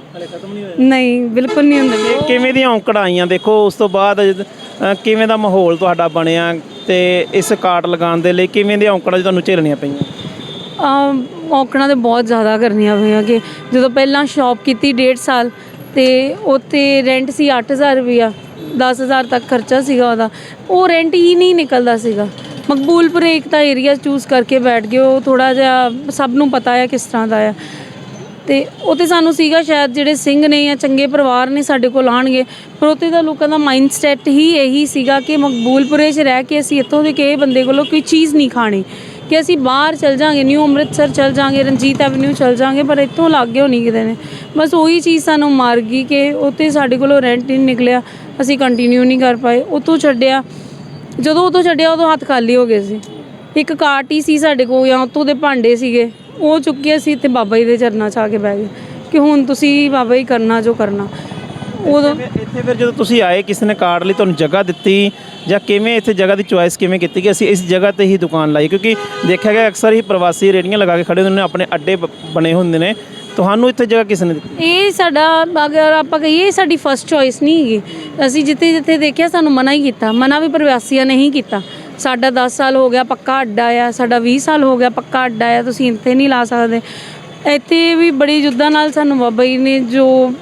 Speaker 1: ਨਹੀਂ ਬਿਲਕੁਲ ਨਹੀਂ ਹੁੰਦੇ ਪਏ।
Speaker 3: ਕਿਵੇਂ ਦੀਆਂ ਔਂਕੜਾਂ ਆਈਆਂ ਦੇਖੋ ਉਸ ਤੋਂ ਬਾਅਦ ਅ, ਕਿਵੇਂ ਦਾ ਮਾਹੌਲ ਤੁਹਾਡਾ ਬਣਿਆ ਤੇ ਇਸ ਕਾਰਡ ਲਗਾਉਣ ਦੇ ਲਈ ਕਿਵੇਂ ਦੀਆਂ ਔਂਕੜਾਂ ਤੁਹਾਨੂੰ ਝੇਲਣੀਆਂ ਪਈਆਂ?
Speaker 1: ਅਮ ਔਕੜਾਂ ਤੇ ਬਹੁਤ ਜ਼ਿਆਦਾ ਕਰਨੀਆਂ ਪਈਆਂ ਕਿ ਜਦੋਂ ਪਹਿਲਾਂ ਸ਼ਾਪ ਕੀਤੀ ਡੇਢ ਸਾਲ ਤੇ ਉੱਥੇ ਰੈਂਟ ਸੀ 8000 ਰੁਪਇਆ 10000 ਤੱਕ ਖਰਚਾ ਸੀਗਾ ਉਹਦਾ। ਉਹ ਰੈਂਟ ਹੀ ਨਹੀਂ ਨਿਕਲਦਾ ਸੀਗਾ। ਮਕਬੂਲਪੁਰੇ ਇੱਕ ਤਾਂ ਏਰੀਆ ਚੂਜ਼ ਕਰਕੇ ਬੈਠ ਗਏ, ਉਹ ਥੋੜਾ ਜਿਹਾ ਸਭ ਨੂੰ ਪਤਾ ਹੈ ਕਿਸ ਤਰ੍ਹਾਂ ਦਾ ਹੈ ਤੇ ਉੱਥੇ ਸਾਨੂੰ ਸੀਗਾ ਸ਼ਾਇਦ ਜਿਹੜੇ ਸਿੰਘ ਨੇ ਜਾਂ ਚੰਗੇ ਪਰਿਵਾਰ ਨੇ ਸਾਡੇ ਕੋਲ ਆਣਗੇ ਪਰ ਉੱਥੇ ਦਾ ਲੋਕਾਂ ਦਾ ਮਾਈਂਡ ਸੈਟ ਹੀ ਇਹੀ ਸੀਗਾ ਕਿ ਮਕਬੂਲਪੁਰੇ 'ਚ ਰਹਿ ਕੇ ਅਸੀਂ ਇੱਥੋਂ ਦੇ ਕਿਸੇ ਬੰਦੇ ਕੋਲੋਂ ਕੋਈ ਚੀਜ਼ ਨਹੀਂ ਖਾਣੀ। ਕਿ ਅਸੀਂ ਬਾਹਰ ਚਲ ਜਾਾਂਗੇ ਨਿਊ ਅੰਮ੍ਰਿਤਸਰ ਚਲ ਜਾਾਂਗੇ, ਰਣਜੀਤ ਐਵਨਿਊ ਚਲ ਜਾਾਂਗੇ, ਪਰ ਇੱਥੋਂ ਲਾਗੇ ਲੱਗੇ ਨਹੀਂ ਕਿਤੇ ਨੇ। ਬਸ ਉਹੀ ਚੀਜ਼ ਸਾਨੂੰ ਮਾਰ ਗਈ ਕਿ ਉੱਥੇ ਸਾਡੇ ਕੋਲੋਂ ਰੈਂਟ ਨਹੀਂ ਨਿਕਲਿਆ, ਅਸੀਂ ਕੰਟੀਨਿਊ ਨਹੀਂ ਕਰ ਪਾਏ। ਉੱਥੋਂ ਛੱਡਿਆ, ਜਦੋਂ ਉਤੋਂ ਛੱਡਿਆ, ਉਦੋਂ ਹੱਥ ਖਾਲੀ ਹੋ ਗਏ ਸੀ। ਇੱਕ ਕਾਰਟ ਹੀ ਸੀ ਸਾਡੇ ਕੋਲ, ਜਾਂ ਉੱਤੋਂ ਦੇ ਭਾਂਡੇ ਸੀਗੇ, ਉਹ ਚੁੱਕੇ ਅਸੀਂ ਇੱਥੇ ਬਾਬਾ ਜੀ ਦੇ ਚਰਨਾਂ 'ਚ ਆ ਕੇ ਬਹਿ ਗਏ ਕਿ ਹੁਣ ਤੁਸੀਂ ਬਾਬਾ ਜੀ ਕਰਨਾ ਜੋ ਕਰਨਾ। ਉਦੋਂ
Speaker 3: ਇੱਥੇ ਫਿਰ ਜਦੋਂ ਤੁਸੀਂ ਆਏ ਕਿਸੇ ਨੇ ਕਾਰਡ ਲਈ ਤੁਹਾਨੂੰ ਜਗ੍ਹਾ ਦਿੱਤੀ ਜਾਂ ਕਿਵੇਂ ਇੱਥੇ ਜਗ੍ਹਾ ਦੀ ਚੁਆਇਸ ਕਿਵੇਂ ਕੀਤੀ ਕਿ ਅਸੀਂ ਇਸ ਜਗ੍ਹਾ ਤੇ ਹੀ ਦੁਕਾਨ ਲਾਈ? ਕਿਉਂਕਿ ਦੇਖਿਆ ਗਿਆ ਅਕਸਰ ਹੀ ਪ੍ਰਵਾਸੀ ਰੇੜੀਆਂ ਲਗਾ ਕੇ ਖੜੇ ਹੁੰਦੇ ਨੇ ਆਪਣੇ ਅੱਡੇ ਬ- ਬਣੇ ਹੁੰਦੇ ਨੇ। ਤੁਹਾਨੂੰ ਇੱਥੇ ਜਗ੍ਹਾ ਕਿਸ ਨੇ ਦਿੱਤੀ?
Speaker 1: ਇਹ ਸਾਡਾ ਅਗਰ ਆਪਾਂ ਕਹੀਏ ਇਹ ਸਾਡੀ ਫਰਸਟ ਚੋਇਸ ਨਹੀਂ ਹੈਗੀ। ਅਸੀਂ ਜਿੱਥੇ ਜਿੱਥੇ ਦੇਖਿਆ ਸਾਨੂੰ ਮਨਾ ਹੀ ਕੀਤਾ। ਮਨਾ ਵੀ ਪ੍ਰਵਾਸੀਆਂ ਨੇ ਹੀ ਕੀਤਾ। ਸਾਡਾ 10 ਸਾਲ ਹੋ ਗਿਆ ਪੱਕਾ ਅੱਡਾ ਆ। ਸਾਡਾ 20 ਸਾਲ ਹੋ ਗਿਆ ਪੱਕਾ ਅੱਡਾ ਆ। ਤੁਸੀਂ ਇੱਥੇ ਨਹੀਂ ਲਾ ਸਕਦੇ। ਇੱਥੇ ਵੀ ਬੜੀ ਯੁੱਧਾਂ ਨਾਲ ਸਾਨੂੰ ਬਾਬਾ ਜੀ ਨੇ ਜੋ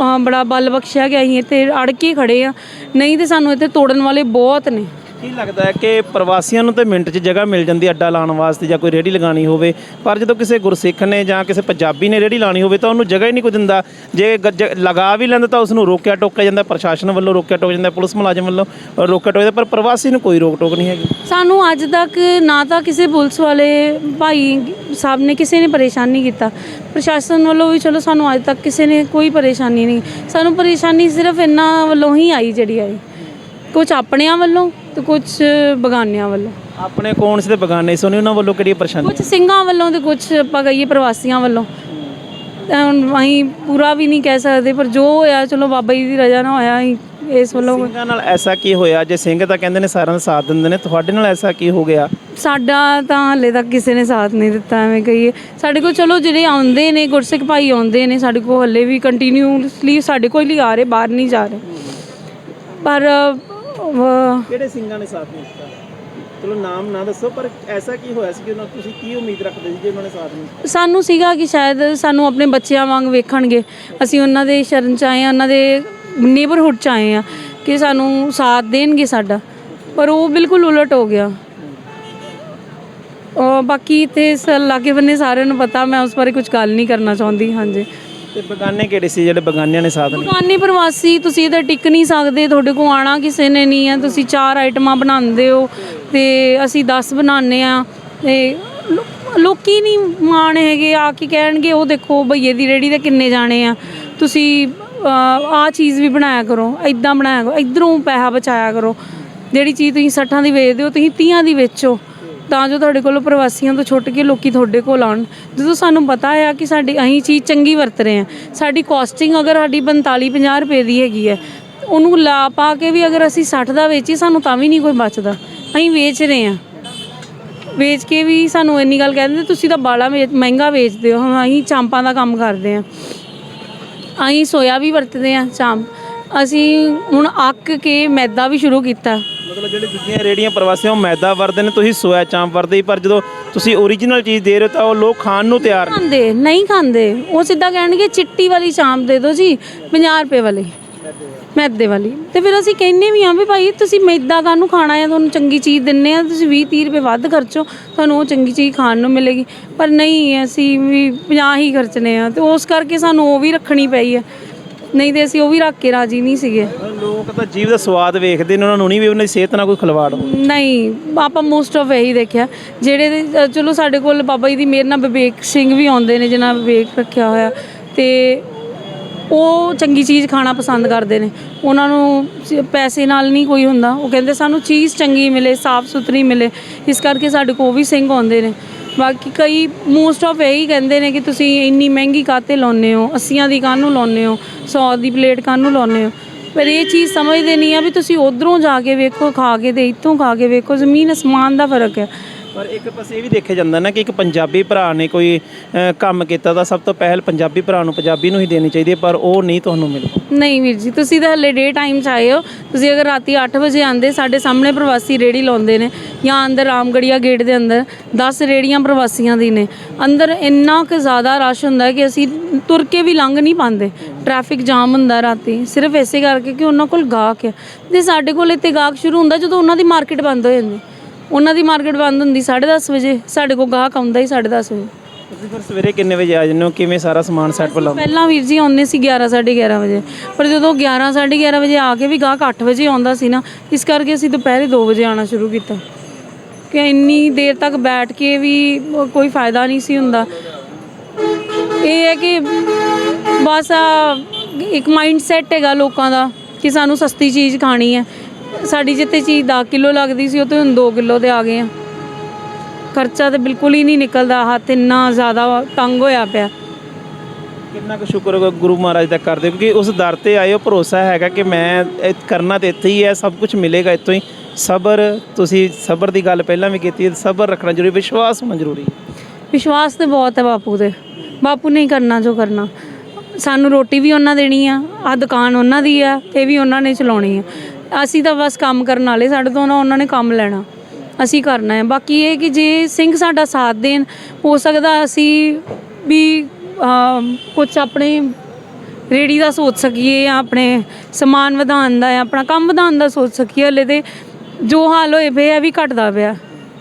Speaker 1: ਅਹ, ਬੜਾ ਬਲ ਬਖਸ਼ਿਆ ਗਿਆ ਅਸੀਂ ਇੱਥੇ ਅੜ ਕੇ ਖੜੇ ਆ। ਨਹੀਂ ਤੇ ਸਾਨੂੰ ਇੱਥੇ ਤੋੜਨ ਵਾਲੇ ਬਹੁਤ ਨੇ।
Speaker 3: ਕੀ ਲੱਗਦਾ ਹੈ ਕਿ ਪ੍ਰਵਾਸੀਆਂ ਨੂੰ ਤੇ ਮਿੰਟ 'ਚ ਜਗ੍ਹਾ ਮਿਲ ਜਾਂਦੀ ਹੈ ਅੱਡਾ ਲਾਉਣ ਵਾਸਤੇ ਜਾਂ ਕੋਈ ਰੇੜੀ ਲਗਾਣੀ ਹੋਵੇ ਪਰ ਜਦੋਂ ਕਿਸੇ ਗੁਰਸਿੱਖ ਨੇ ਜਾਂ ਕਿਸੇ ਪੰਜਾਬੀ ਨੇ ਰੇੜੀ ਲਾਣੀ ਹੋਵੇ ਤਾਂ ਉਹਨੂੰ ਜਗ੍ਹਾ ਹੀ ਨਹੀਂ ਕੋਈ ਦਿੰਦਾ। ਜੇ ਗ- ਜ- ਲਗਾ ਵੀ ਲੈਂਦਾ ਤਾਂ ਉਸ ਨੂੰ ਰੋਕਿਆ ਟੋਕਿਆ ਜਾਂਦਾ ਪ੍ਰਸ਼ਾਸਨ ਵੱਲੋਂ ਰੋਕਿਆ ਟੋਕਿਆ ਜਾਂਦਾ ਪੁਲਿਸ ਮੁਲਾਜ਼ਮ ਵੱਲੋਂ ਰੋਕਿਆ ਟੋਕਿਆ ਜਾਂਦਾ, ਪਰ ਪ੍ਰਵਾਸੀ ਨੂੰ ਕੋਈ ਰੋਕ ਟੋਕ ਨਹੀਂ ਹੈਗੀ।
Speaker 1: ਸਾਨੂੰ ਅੱਜ ਤੱਕ ਨਾ ਤਾਂ ਕਿਸੇ ਪੁਲਿਸ ਵਾਲੇ ਭਾਈ ਸਾਹਿਬ ਨੇ ਕਿਸੇ ਨੇ ਪਰੇਸ਼ਾਨ ਨਹੀਂ ਕੀਤਾ। ਪ੍ਰਸ਼ਾਸਨ ਵੱਲੋਂ ਵੀ ਚਲੋ ਸਾਨੂੰ ਅੱਜ ਤੱਕ ਕਿਸੇ ਨੇ ਕੋਈ ਪਰੇਸ਼ਾਨੀ ਨਹੀਂ। ਸਾਨੂੰ ਪਰੇਸ਼ਾਨੀ ਸਿਰਫ ਇਹਨਾਂ ਵੱਲੋਂ ਹੀ ਆਈ ਜਿਹੜੀ ਆਈ। ਕੁਝ ਆਪਣਿਆਂ ਵੱਲੋਂ ਤੇ ਕੁਝ ਬਗਾਨਿਆਂ ਵੱਲੋਂ।
Speaker 3: ਆਪਣੇ ਕੌਣ ਸੀ ਤੇ ਬਗਾਨੇ ਸੀ? ਉਹਨੇ ਵੱਲੋਂ ਕਿਹੜੀ ਪਰੇਸ਼ਾਨੀ?
Speaker 1: ਕੁਝ ਸਿੰਘਾਂ ਵੱਲੋਂ ਤੇ ਕੁਝ ਆਪਾਂ ਕਹੀਏ ਪ੍ਰਵਾਸੀਆਂ ਵੱਲੋਂ। ਤਾਂ ਹੁਣ ਅਸੀਂ ਪੂਰਾ ਵੀ ਨਹੀਂ ਕਹਿ ਸਕਦੇ ਪਰ ਜੋ ਹੋਇਆ ਚਲੋ ਬਾਬਾ ਜੀ ਦੀ ਰਜ਼ਾ ਨਾਲ ਹੋਇਆ ਅਸੀਂ ਇਸ ਵੱਲੋਂ।
Speaker 3: ਸਿੰਘਾਂ ਨਾਲ ਐਸਾ ਕੀ ਹੋਇਆ? ਜੇ ਸਿੰਘ ਤਾਂ ਕਹਿੰਦੇ ਨੇ ਸਾਰਿਆਂ ਦਾ ਸਾਥ ਦਿੰਦੇ ਨੇ ਤੁਹਾਡੇ ਨਾਲ ਐਸਾ ਕੀ ਹੋ ਗਿਆ?
Speaker 1: ਸਾਡਾ ਤਾਂ ਹਲੇ ਤੱਕ ਕਿਸੇ ਨੇ ਸਾਥ ਨਹੀਂ ਦਿੱਤਾ ਐਵੇਂ ਕਹੀਏ। ਸਾਡੇ ਕੋਲ ਚਲੋ ਜਿਹੜੇ ਆਉਂਦੇ ਨੇ ਗੁਰਸਿੱਖ ਭਾਈ ਆਉਂਦੇ ਨੇ ਸਾਡੇ ਕੋਲ ਹਲੇ ਵੀ ਕੰਟੀਨਿਊਸਲੀ ਸਾਡੇ ਕੋਲ ਹੀ ਆ ਰਹੇ ਬਾਹਰ ਨਹੀਂ ਜਾ ਰਹੇ। ਪਰ ਅਹ,
Speaker 3: ਕਿਹੜੇ ਸਿੰਘਾਂ ਨੇ ਸਾਥ ਨਹੀਂ ਦਿੱਤਾ? ਚਲੋ ਨਾਮ ਨਾ ਦੱਸੋ ਪਰ ਐਸਾ ਕੀ ਹੋਇਆ ਸੀ ਕਿ ਉਹਨਾਂ ਤੁਸੀਂ ਕੀ ਉਮੀਦ ਰੱਖਦੇ ਸੀ ਜੇ ਉਹਨਾਂ ਨੇ ਸਾਥ ਨਹੀਂ ਦਿੱਤਾ?
Speaker 1: ਸਾਨੂੰ ਸੀਗਾ ਕਿ ਸ਼ਾਇਦ ਸਾਨੂੰ ਆਪਣੇ ਬੱਚਿਆਂ ਵਾਂਗ ਵੇਖਣਗੇ। ਅਸੀਂ ਉਹਨਾਂ ਦੇ ਸ਼ਰਨ ਚ ਆਏ ਆ ਉਹਨਾਂ ਦੇ ਨੇਬਰਹੁੱਡ ਚ ਆਏ ਆ ਕਿ ਸਾਨੂੰ ਸਾਥ ਦੇਣਗੇ ਸਾਡਾ। ਪਰ ਉਹ ਬਿਲਕੁਲ ਉਲਟ ਹੋ ਗਿਆ। ਉਹ ਬਾਕੀ ਤੇ ਲਾਗੇ ਬੰਨੇ ਸਾਰਿਆਂ ਨੂੰ ਪਤਾ ਮੈਂ ਉਸ ਬਾਰੇ ਕੁਝ ਗੱਲ ਨਹੀਂ ਕਰਨਾ ਚਾਹੁੰਦੀ ਹਾਂਜੀ।
Speaker 3: ਤੇ ਬਗਾਨੇ ਕਿਹੜੇ ਸੀ ਜਿਹੜੇ ਬਗਾਨਿਆਂ ਨੇ ਸਾਥ ਨਹੀਂ
Speaker 1: ਬਗਾਨੇ ਪ੍ਰਵਾਸੀ, ਤੁਸੀਂ ਇਹਦੇ ਟਿਕ ਨਹੀਂ ਸਕਦੇ, ਤੁਹਾਡੇ ਕੋਲ ਆਣਾ ਕਿਸੇ ਨੇ ਨਹੀਂ ਆ, ਤੁਸੀਂ ਚਾਰ ਆਈਟਮਾਂ ਬਣਾਉਂਦੇ ਹੋ ਤੇ ਅਸੀਂ 10 ਬਣਾਉਂਦੇ ਆ ਤੇ ਲੋ- ਲੋਕੀ ਨਹੀਂ ਮਾਣ ਹੈਗੇ, ਆ ਕੇ ਕਹਿਣਗੇ, ਉਹ ਦੇਖੋ ਭਈਏ ਦੀ ਰੇੜੀ ਦੇ ਕਿੰਨੇ ਜਾਣੇ ਆ। ਤੁਸੀਂ ਆ ਚੀਜ਼ ਵੀ ਬਣਾਇਆ ਕਰੋ ਐਦਾਂ ਬਣਾਇਆ ਕਰੋ, ਇਧਰੋਂ ਪੈਸਾ ਬਚਾਇਆ ਕਰੋ। ਜਿਹੜੀ ਚੀਜ਼ ਤੁਸੀਂ 60 ਦੀ ਵੇਚਦੇ ਹੋ, ਤੁਸੀਂ 30 ਦੀ ਵੇਚੋ। ਤਾਂ ਜੋ ਤੁਹਾਡੇ ਕੋਲੋਂ ਪ੍ਰਵਾਸੀਆਂ ਤੋਂ ਛੁੱਟ ਕੇ ਲੋਕੀ ਤੁਹਾਡੇ ਕੋਲ ਆਉਣ। ਜਦੋਂ ਸਾਨੂੰ ਪਤਾ ਆ ਕਿ ਸਾਡੀ ਅਸੀਂ ਚੀਜ਼ ਚੰਗੀ ਵਰਤ ਰਹੇ ਆ ਸਾਡੀ ਕਾਸਟਿੰਗ ਅਗਰ ਸਾਡੀ 45 50 ਰੁਪਏ ਦੀ ਹੈਗੀ ਹੈ, ਉਹਨੂੰ ਲਾ ਪਾ ਕੇ ਵੀ ਅਗਰ ਅਸੀਂ 60 ਦਾ ਵੇਚੀ ਸਾਨੂੰ ਤਾਂ ਵੀ ਨਹੀਂ ਕੋਈ ਬਚਦਾ। ਅਸੀਂ ਵੇਚ ਰਹੇ ਆ ਵੇਚ ਕੇ ਵੀ ਸਾਨੂੰ ਇੰਨੀ ਗੱਲ ਕਹਿੰਦੇ ਤੁਸੀਂ ਤਾਂ ਬਾਲਾ ਵੇਚ- ਮਹਿੰਗਾ ਵੇਚਦੇ ਹੋ ਹੁਣ ਅਸੀਂ ਚਾਂਪਾਂ ਦਾ ਕੰਮ ਕਰਦੇ ਆ ਅਸੀਂ ਸੋਇਆ ਵੀ ਵਰਤਦੇ ਆ ਚਾਂਪ ਅਸੀਂ ਹੁਣ ਅੱਕ ਕੇ ਮੈਦਾ ਵੀ ਸ਼ੁਰੂ ਕੀਤਾ।
Speaker 3: ਮਤਲਬ ਜਿਹੜੇ ਦੂਜੀਆਂ ਰੇੜੀਆਂ ਪ੍ਰਵਾਸੀਆਂ ਉਹ ਮੈਦਾ ਵਰਦੇ ਨੇ ਤੁਸੀਂ ਸੋਇਆ ਚਾਂਪ ਵਰਦੇ ਹੀ, ਪਰ ਜਦੋਂ ਤੁਸੀਂ ਓਰੀਜਨਲ ਚੀਜ਼ ਦੇ ਰਹੇ ਹੋ ਤਾਂ ਉਹ ਲੋਕ ਖਾਣ ਨੂੰ ਤਿਆਰ ਨੇ।
Speaker 1: ਖਾਂਦੇ ਨਹੀਂ ਖਾਂਦੇ। ਉਹ ਸਿੱਧਾ ਕਹਿਣਗੇ ਚਿੱਟੀ ਵਾਲੀ ਚਾਂਪ ਦੇ ਦਿਓ ਜੀ 50 ਰੁਪਏ ਵਾਲੀ। ਮੈਦੇ ਵਾਲੀ। ਤੇ ਫਿਰ ਅਸੀਂ ਕਹਿੰਨੇ ਵੀ ਆ ਵੀ ਭਾਈ ਤੁਸੀਂ ਮੈਦਾ ਕਾਹਨੂੰ ਖਾਣਾ ਆ? ਤੁਹਾਨੂੰ ਚੰਗੀ ਚੀਜ਼ ਦਿੰਨੇ ਆ ਤੁਸੀਂ 20 30 ਰੁਪਏ ਵੱਧ ਖਰਚੋ ਤੁਹਾਨੂੰ ਉਹ ਚੰਗੀ ਚੀਜ਼ ਖਾਣ ਨੂੰ ਮਿਲੇਗੀ। ਪਰ ਨਹੀਂ ਅਸੀਂ ਵੀ 50 ਹੀ ਖਰਚਨੇ ਆ ਤੇ ਉਸ ਕਰਕੇ ਸਾਨੂੰ ਉਹ ਵੀ ਰੱਖਣੀ ਪਈ ਆ। ਨਹੀਂ ਤੇ ਅਸੀਂ ਉਹ ਵੀ ਰੱਖ ਕੇ ਰਾਜੀ ਨਹੀਂ ਸੀਗੇ।
Speaker 3: ਲੋਕ ਤਾਂ ਜੀਵ ਦਾ ਸਵਾਦ ਵੇਖਦੇ ਨੇ ਉਹਨਾਂ ਨੂੰ ਨਹੀਂ ਵੀ ਉਹਨਾਂ ਦੀ ਸਿਹਤ ਨਾਲ ਕੋਈ ਖਿਲਵਾੜ ਹੋ
Speaker 1: ਨਹੀਂ ਆਪਾਂ ਮੋਸਟ ਆਫ ਇਹੀ ਦੇਖਿਆ। ਜਿਹੜੇ ਦੇ- ਅ, ਚਲੋ ਸਾਡੇ ਕੋਲ ਬਾਬਾ ਜੀ ਦੀ ਮੇਰ ਨਾਲ ਵਿਵੇਕ ਸਿੰਘ ਵੀ ਆਉਂਦੇ ਨੇ ਜਿਨ੍ਹਾਂ ਵਿਵੇਕ ਰੱਖਿਆ ਹੋਇਆ। ਤੇ ਉਹ ਚੰਗੀ ਚੀਜ਼ ਖਾਣਾ ਪਸੰਦ ਕਰਦੇ ਨੇ। ਉਹਨਾਂ ਨੂੰ ਸ- ਪੈਸੇ ਨਾਲ ਨਹੀਂ ਕੋਈ ਹੁੰਦਾ। ਉਹ ਕਹਿੰਦੇ ਸਾਨੂੰ ਚੀਜ਼ ਚੰਗੀ ਮਿਲੇ ਸਾਫ਼ ਸੁਥਰੀ ਮਿਲੇ। ਇਸ ਕਰਕੇ ਸਾਡੇ ਕੋਲ ਉਹ ਵੀ ਸਿੰਘ ਆਉਂਦੇ ਨੇ। ਬਾਕੀ ਕਈ ਮੋਸਟ ਆਫ ਇਹੀ ਕਹਿੰਦੇ ਨੇ ਕਿ ਤੁਸੀਂ ਇੰਨੀ ਮਹਿੰਗੀ ਕਾਤੇ ਲਾਉਂਦੇ ਹੋ? 80 ਦੀ ਕਾਹਨੂੰ ਲਾਉਂਦੇ ਹੋ? 100 ਦੀ ਪਲੇਟ ਕਾਹਨੂੰ ਲਾਉਂਦੇ ਹੋ? ਪਰ ਇਹ ਚੀਜ਼ ਸਮਝਦੇ ਨਹੀਂ ਆ ਵੀ ਤੁਸੀਂ ਉਧਰੋਂ ਜਾ ਕੇ ਵੇਖੋ, ਖਾ ਕੇ ਤੇ ਇੱਥੋਂ ਖਾ ਕੇ ਵੇਖੋ। ਜ਼ਮੀਨ ਅਸਮਾਨ ਦਾ ਫ਼ਰਕ ਹੈ।
Speaker 3: ਪਰ ਇੱਕ ਪਾਸੇ ਇਹ ਵੀ ਦੇਖਿਆ ਜਾਂਦਾ ਨਾ ਕਿ ਇੱਕ ਪੰਜਾਬੀ ਭਰਾ ਨੇ ਕੋਈ ਅ, ਕੰਮ ਕੀਤਾ ਤਾਂ ਸਭ ਤੋਂ ਪਹਿਲ ਪੰਜਾਬੀ ਭਰਾ ਨੂੰ ਪੰਜਾਬੀ ਨੂੰ ਹੀ ਦੇਣੀ ਚਾਹੀਦੀ ਹੈ ਪਰ ਉਹ ਨਹੀਂ ਤੁਹਾਨੂੰ ਮਿਲੀ
Speaker 1: ਨਹੀਂ ਵੀਰ ਜੀ ਤੁਸੀਂ ਤਾਂ ਹਲੇ ਡੇ ਟਾਈਮ 'ਚ ਆਏ ਹੋ। ਤੁਸੀਂ ਅਗਰ ਰਾਤੀ 8 ਵਜੇ ਆਂਦੇ ਸਾਡੇ ਸਾਹਮਣੇ ਪ੍ਰਵਾਸੀ ਰੇੜੀ ਲਾਉਂਦੇ ਨੇ ਜਾਂ ਅੰਦਰ ਰਾਮਗੜੀਆ ਗੇਟ ਦੇ ਅੰਦਰ 10 ਰੇੜੀਆਂ ਪ੍ਰਵਾਸੀਆਂ ਦੀ ਨੇ। ਅੰਦਰ ਇੰਨਾ ਕੁ ਜ਼ਿਆਦਾ ਰਸ਼ ਹੁੰਦਾ ਹੈ ਕਿ ਅਸੀਂ ਤੁਰ ਕੇ ਵੀ ਲੰਘ ਨਹੀਂ ਪਾਉਂਦੇ। ਟ੍ਰੈਫਿਕ ਜਾਮ ਹੁੰਦਾ ਰਾਤੀ ਸਿਰਫ ਇਸੇ ਕਰਕੇ ਕਿ ਉਹਨਾਂ ਕੋਲ ਗਾਹਕ ਹੈ। ਤੇ ਸਾਡੇ ਕੋਲ ਇੱਥੇ ਗਾਹਕ ਸ਼ੁਰੂ ਹੁੰਦਾ ਜਦੋਂ ਉਹਨਾਂ ਦੀ ਮਾਰਕੀਟ ਬੰਦ ਹੋ ਜਾਂਦੀ। ਉਹਨਾਂ ਦੀ ਮਾਰਕੀਟ ਬੰਦ ਹੁੰਦੀ 10:30 ਵਜੇ। ਸਾਡੇ ਕੋਲ ਗਾਹਕ ਆਉਂਦਾ ਹੀ 10:30 ਵਜੇ।
Speaker 3: ਤੁਸੀਂ ਫਿਰ ਸਵੇਰੇ ਕਿੰਨੇ ਵਜੇ ਆ ਜਾਂਦੇ ਹੋ? ਕਿਵੇਂ ਸਾਰਾ ਸਮਾਨ ਸੈੱਟ ਲਾਉਂਦੇ
Speaker 1: ਪਹਿਲਾਂ ਵੀਰ ਜੀ ਆਉਂਦੇ ਸੀ 11 11:30 ਵਜੇ। ਪਰ ਜਦੋਂ 11 11:30 ਵਜੇ ਆ ਕੇ ਵੀ ਗਾਹਕ 8 ਵਜੇ ਆਉਂਦਾ ਸੀ ਨਾ ਇਸ ਕਰਕੇ ਅਸੀਂ ਦੁਪਹਿਰੇ 2 ਵਜੇ ਆਣਾ ਸ਼ੁਰੂ ਕੀਤਾ। ਕਿ ਇੰਨੀ ਦੇਰ ਤੱਕ ਬੈਠ ਕੇ ਵੀ ਕੋਈ ਫਾਇਦਾ ਨਹੀਂ ਸੀ ਹੁੰਦਾ। ਇਹ ਹੈ ਕਿ ਬਸ ਇੱਕ ਮਾਈਂਡ ਸੈਟ ਹੈਗਾ ਲੋਕਾਂ ਦਾ ਕਿ ਸਾਨੂੰ ਸਸਤੀ ਚੀਜ਼ ਖਾਣੀ ਹੈ। ਸਾਡੀ ਜਿੱਥੇ ਚੀਜ਼ 10 ਕਿਲੋ ਲੱਗਦੀ ਸੀ ਉਹ ਤੇ ਹੁਣ 2 ਕਿਲੋ ਤੇ ਆ ਗਏ ਆ। ਖਰਚਾ ਤੇ ਬਿਲਕੁਲ ਹੀ ਨਹੀਂ ਨਿਕਲਦਾ ਹੱਥ ਇੰਨਾ ਜ਼ਿਆਦਾ ਤੰਗ ਹੋਇਆ ਪਿਆ।
Speaker 3: ਕਿੰਨਾ ਕੁ ਸ਼ੁਕਰ ਹੈ ਗੁਰੂ ਮਹਾਰਾਜ ਦਾ ਕਰਦੇ ਕਿਉਂਕਿ ਉਸ ਦਰ ਤੇ ਆਏ ਹੋ ਭਰੋਸਾ ਹੈਗਾ ਕਿ ਮੈਂ ਇਹ ਕਰਨਾ ਤੇ ਇੱਥੇ ਹੀ ਹੈ ਸਭ ਕੁਝ ਮਿਲੇਗਾ ਇੱਥੋਂ ਹੀ। ਸਬਰ ਤੁਸੀਂ ਸਬਰ ਦੀ ਗੱਲ ਪਹਿਲਾਂ ਵੀ ਕੀਤੀ ਹੈ ਸਬਰ ਰੱਖਣਾ ਜ਼ਰੂਰੀ ਵਿਸ਼ਵਾਸ ਹੋਣਾ ਜ਼ਰੂਰੀ ਹੈ।
Speaker 1: ਵਿਸ਼ਵਾਸ ਤੇ ਬਹੁਤ ਹੈ ਬਾਪੂ ਤੇ। ਬਾਪੂ ਨੇ ਹੀ ਕਰਨਾ ਜੋ ਕਰਨਾ। ਸਾਨੂੰ ਰੋਟੀ ਵੀ ਉਹਨਾਂ ਦੇਣੀ ਆ ਆ ਦੁਕਾਨ ਉਹਨਾਂ ਦੀ ਆ ਇਹ ਵੀ ਉਹਨਾਂ ਨੇ ਚਲਾਉਣੀ ਆ। ਅਸੀਂ ਤਾਂ ਬਸ ਕੰਮ ਕਰਨ ਵਾਲੇ ਸਾਡੇ ਤੋਂ ਨਾ ਉਹਨਾਂ ਨੇ ਕੰਮ ਲੈਣਾ ਅਸੀਂ ਕਰਨਾ ਹੈ। ਬਾਕੀ ਇਹ ਕਿ ਜੇ ਸਿੰਘ ਸਾਡਾ ਸਾਥ ਦੇਣ ਹੋ ਸਕਦਾ ਅਸੀਂ ਵੀ ਕੁਝ ਆਪਣੇ ਰੇੜੀ ਦਾ ਸੋਚ ਸਕੀਏ ਜਾਂ ਆਪਣੇ ਸਮਾਨ ਵਧਾਉਣ ਦਾ ਜਾਂ ਆਪਣਾ ਕੰਮ ਵਧਾਉਣ ਦਾ ਸੋਚ ਸਕੀਏ ਹਲੇ ਤੇ ਜੋ ਹਾਲ ਹੋਏ ਪਏ ਆ ਵੀ ਘਟਦਾ ਪਿਆ